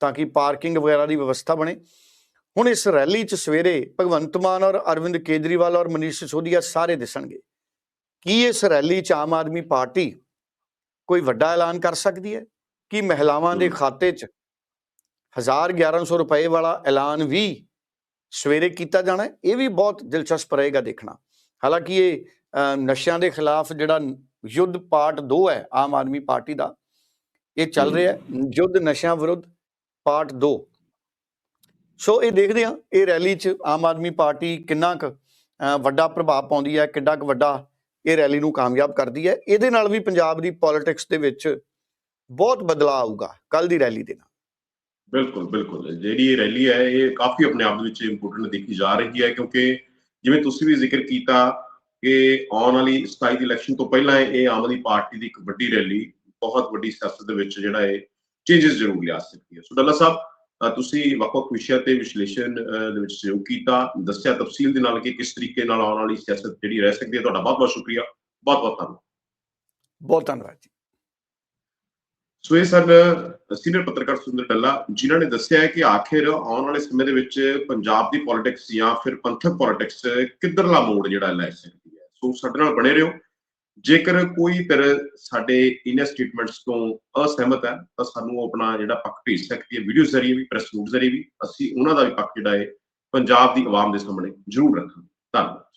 ਤਾਂ ਕਿ ਪਾਰਕਿੰਗ ਵਗੈਰਾ ਦੀ ਵਿਵਸਥਾ ਬਣੇ। ਹੁਣ ਇਸ ਰੈਲੀ 'ਚ ਸਵੇਰੇ ਭਗਵੰਤ ਮਾਨ ਔਰ ਅਰਵਿੰਦ ਕੇਜਰੀਵਾਲ ਔਰ ਮਨੀਸ਼ ਸਿਸੋਦੀਆ ਸਾਰੇ ਦਿਸਣਗੇ। ਕੀ ਇਸ ਰੈਲੀ 'ਚ ਆਮ ਆਦਮੀ ਪਾਰਟੀ ਕੋਈ ਵੱਡਾ ਐਲਾਨ ਕਰ ਸਕਦੀ ਹੈ? ਕਿ ਮਹਿਲਾਵਾਂ ਦੇ। ਖਾਤੇ 'ਚ 1000 1100 ਰੁਪਏ ਵਾਲਾ ਐਲਾਨ ਵੀ ਸਵੇਰੇ ਕੀਤਾ ਜਾਣਾ ਇਹ ਵੀ ਬਹੁਤ ਦਿਲਚਸਪ ਰਹੇਗਾ ਦੇਖਣਾ। ਹਾਲਾਂਕਿ ਇਹ ਨਸ਼ਿਆਂ ਦੇ ਖਿਲਾਫ ਜਿਹੜਾ ਯੁੱਧ ਪਾਰਟ 2 ਹੈ ਆਮ ਆਦਮੀ ਪਾਰਟੀ ਦਾ ਇਹ ਚੱਲ। ਰਿਹਾ ਹੈ। ਯੁੱਧ ਨਸ਼ਿਆਂ ਵਿਰੁੱਧ ਪਾਰਟ 2 ਸੋ ਇਹ ਦੇਖਦੇ ਹਾਂ ਇਹ ਰੈਲੀ 'ਚ ਆਮ ਆਦਮੀ ਪਾਰਟੀ ਕਿੰਨਾ ਕੁ ਵੱਡਾ ਪ੍ਰਭਾਵ ਪਾਉਂਦੀ ਹੈ ਕਿੱਡਾ ਕੁ ਵੱਡਾ ਇਹ ਰੈਲੀ ਨੂੰ ਕਾਮਯਾਬ ਕਰਦੀ ਹੈ। ਇਹਦੇ ਨਾਲ ਵੀ ਪੰਜਾਬ ਦੀ ਪੋਲਿਟਿਕਸ ਦੇ ਵਿੱਚ ਬਹੁਤ ਬਦਲਾਅ ਆਊਗਾ ਕੱਲ ਦੀ ਰੈਲੀ ਦੇ ਨਾਲ। ਬਿਲਕੁਲ ਬਿਲਕੁਲ। ਜਿਹੜੀ ਇਹ ਰੈਲੀ ਹੈ ਇਹ ਕਾਫੀ ਆਪਣੇ ਆਪ ਦੇ ਵਿੱਚ ਇੰਪੋਰਟੈਂਟ ਦੇਖੀ ਜਾ ਰਹੀ ਹੈ ਕਿਉਂਕਿ ਜਿਵੇਂ ਤੁਸੀਂ ਵੀ ਜ਼ਿਕਰ ਕੀਤਾ ਕਿ ਆਉਣ ਵਾਲੀ 27 ਦੀ ਇਲੈਕਸ਼ਨ ਤੋਂ ਪਹਿਲਾਂ ਇਹ ਆਮ ਆਦਮੀ ਪਾਰਟੀ ਦੀ ਇੱਕ ਵੱਡੀ ਰੈਲੀ ਬਹੁਤ ਵੱਡੀ ਸਿਆਸਤ ਦੇ ਵਿੱਚ ਜਿਹੜਾ ਹੈ ਚੇਂਜਸ ਜ਼ਰੂਰ ਲਿਆ ਸਕਦੀ ਹੈ। ਸੋ ਡੱਲਾ ਸਾਹਿਬ ਤੁਸੀਂ ਵੱਖ-ਵੱਖ ਵਿਸ਼ਿਆਂ ਤੇ ਵਿਸ਼ਲੇਸ਼ਣ ਦੇ ਵਿੱਚ ਸਹਿਯੋਗ ਕੀਤਾ ਦੱਸਿਆ ਤਫਸੀਲ ਦੇ ਨਾਲ ਕਿ ਕਿਸ ਤਰੀਕੇ ਨਾਲ ਆਉਣ ਵਾਲੀ ਸਿਆਸਤ ਜਿਹੜੀ ਰਹਿ ਸਕਦੀ ਹੈ ਤੁਹਾਡਾ ਬਹੁਤ-ਬਹੁਤ ਸ਼ੁਕਰੀਆ। ਬਹੁਤ-ਬਹੁਤ ਧੰਨਵਾਦ। ਬਹੁਤ ਧੰਨਵਾਦ ਜੀ। ਸੋ ਇਹ ਸਨ ਸੀਨੀਅਰ ਪੱਤਰਕਾਰ ਸੁੰਦਰ ਡੱਲਾ ਜਿਨ੍ਹਾਂ ਨੇ ਦੱਸਿਆ ਹੈ ਕਿ ਆਖਿਰ ਆਉਣ ਵਾਲੇ ਸਮੇਂ ਦੇ ਵਿੱਚ ਪੰਜਾਬ ਦੀ ਪੋਲਿਟਿਕਸ ਜਾਂ ਫਿਰ ਪੰਥਕ ਪੋਲਿਟਿਕਸ ਕਿੱਧਰਲਾ ਮੋੜ ਜਿਹੜਾ ਲੈ ਸਕਦੀ ਹੈ? ਸੋ ਸਾਡੇ ਨਾਲ ਬਣੇ ਰਹੋ। ਜੇਕਰ ਕੋਈ ਧਿਰ ਸਾਡੇ ਇਨਰ ਸਟੇਟਮੈਂਟਸ ਤੋਂ ਅਸਹਿਮਤ ਹੈ, ਤਾਂ ਸਾਨੂੰ ਉਹ ਆਪਣਾ ਜਿਹੜਾ ਪੱਖ ਭੇਜ ਸਕਦੀ ਹੈ ਵੀਡੀਓ ਜ਼ਰੀਏ ਵੀ ਪ੍ਰੈਸ ਨੋਟ ਜ਼ਰੀਏ ਵੀ। ਅਸੀਂ ਉਹਨਾਂ ਦਾ ਵੀ ਪੱਖ ਜਿਹੜਾ ਹੈ, ਪੰਜਾਬ ਦੀ ਆਵਾਮ ਦੇ ਸਾਹਮਣੇ ਜ਼ਰੂਰ ਰੱਖਾਂਗੇ। ਧੰਨਵਾਦ।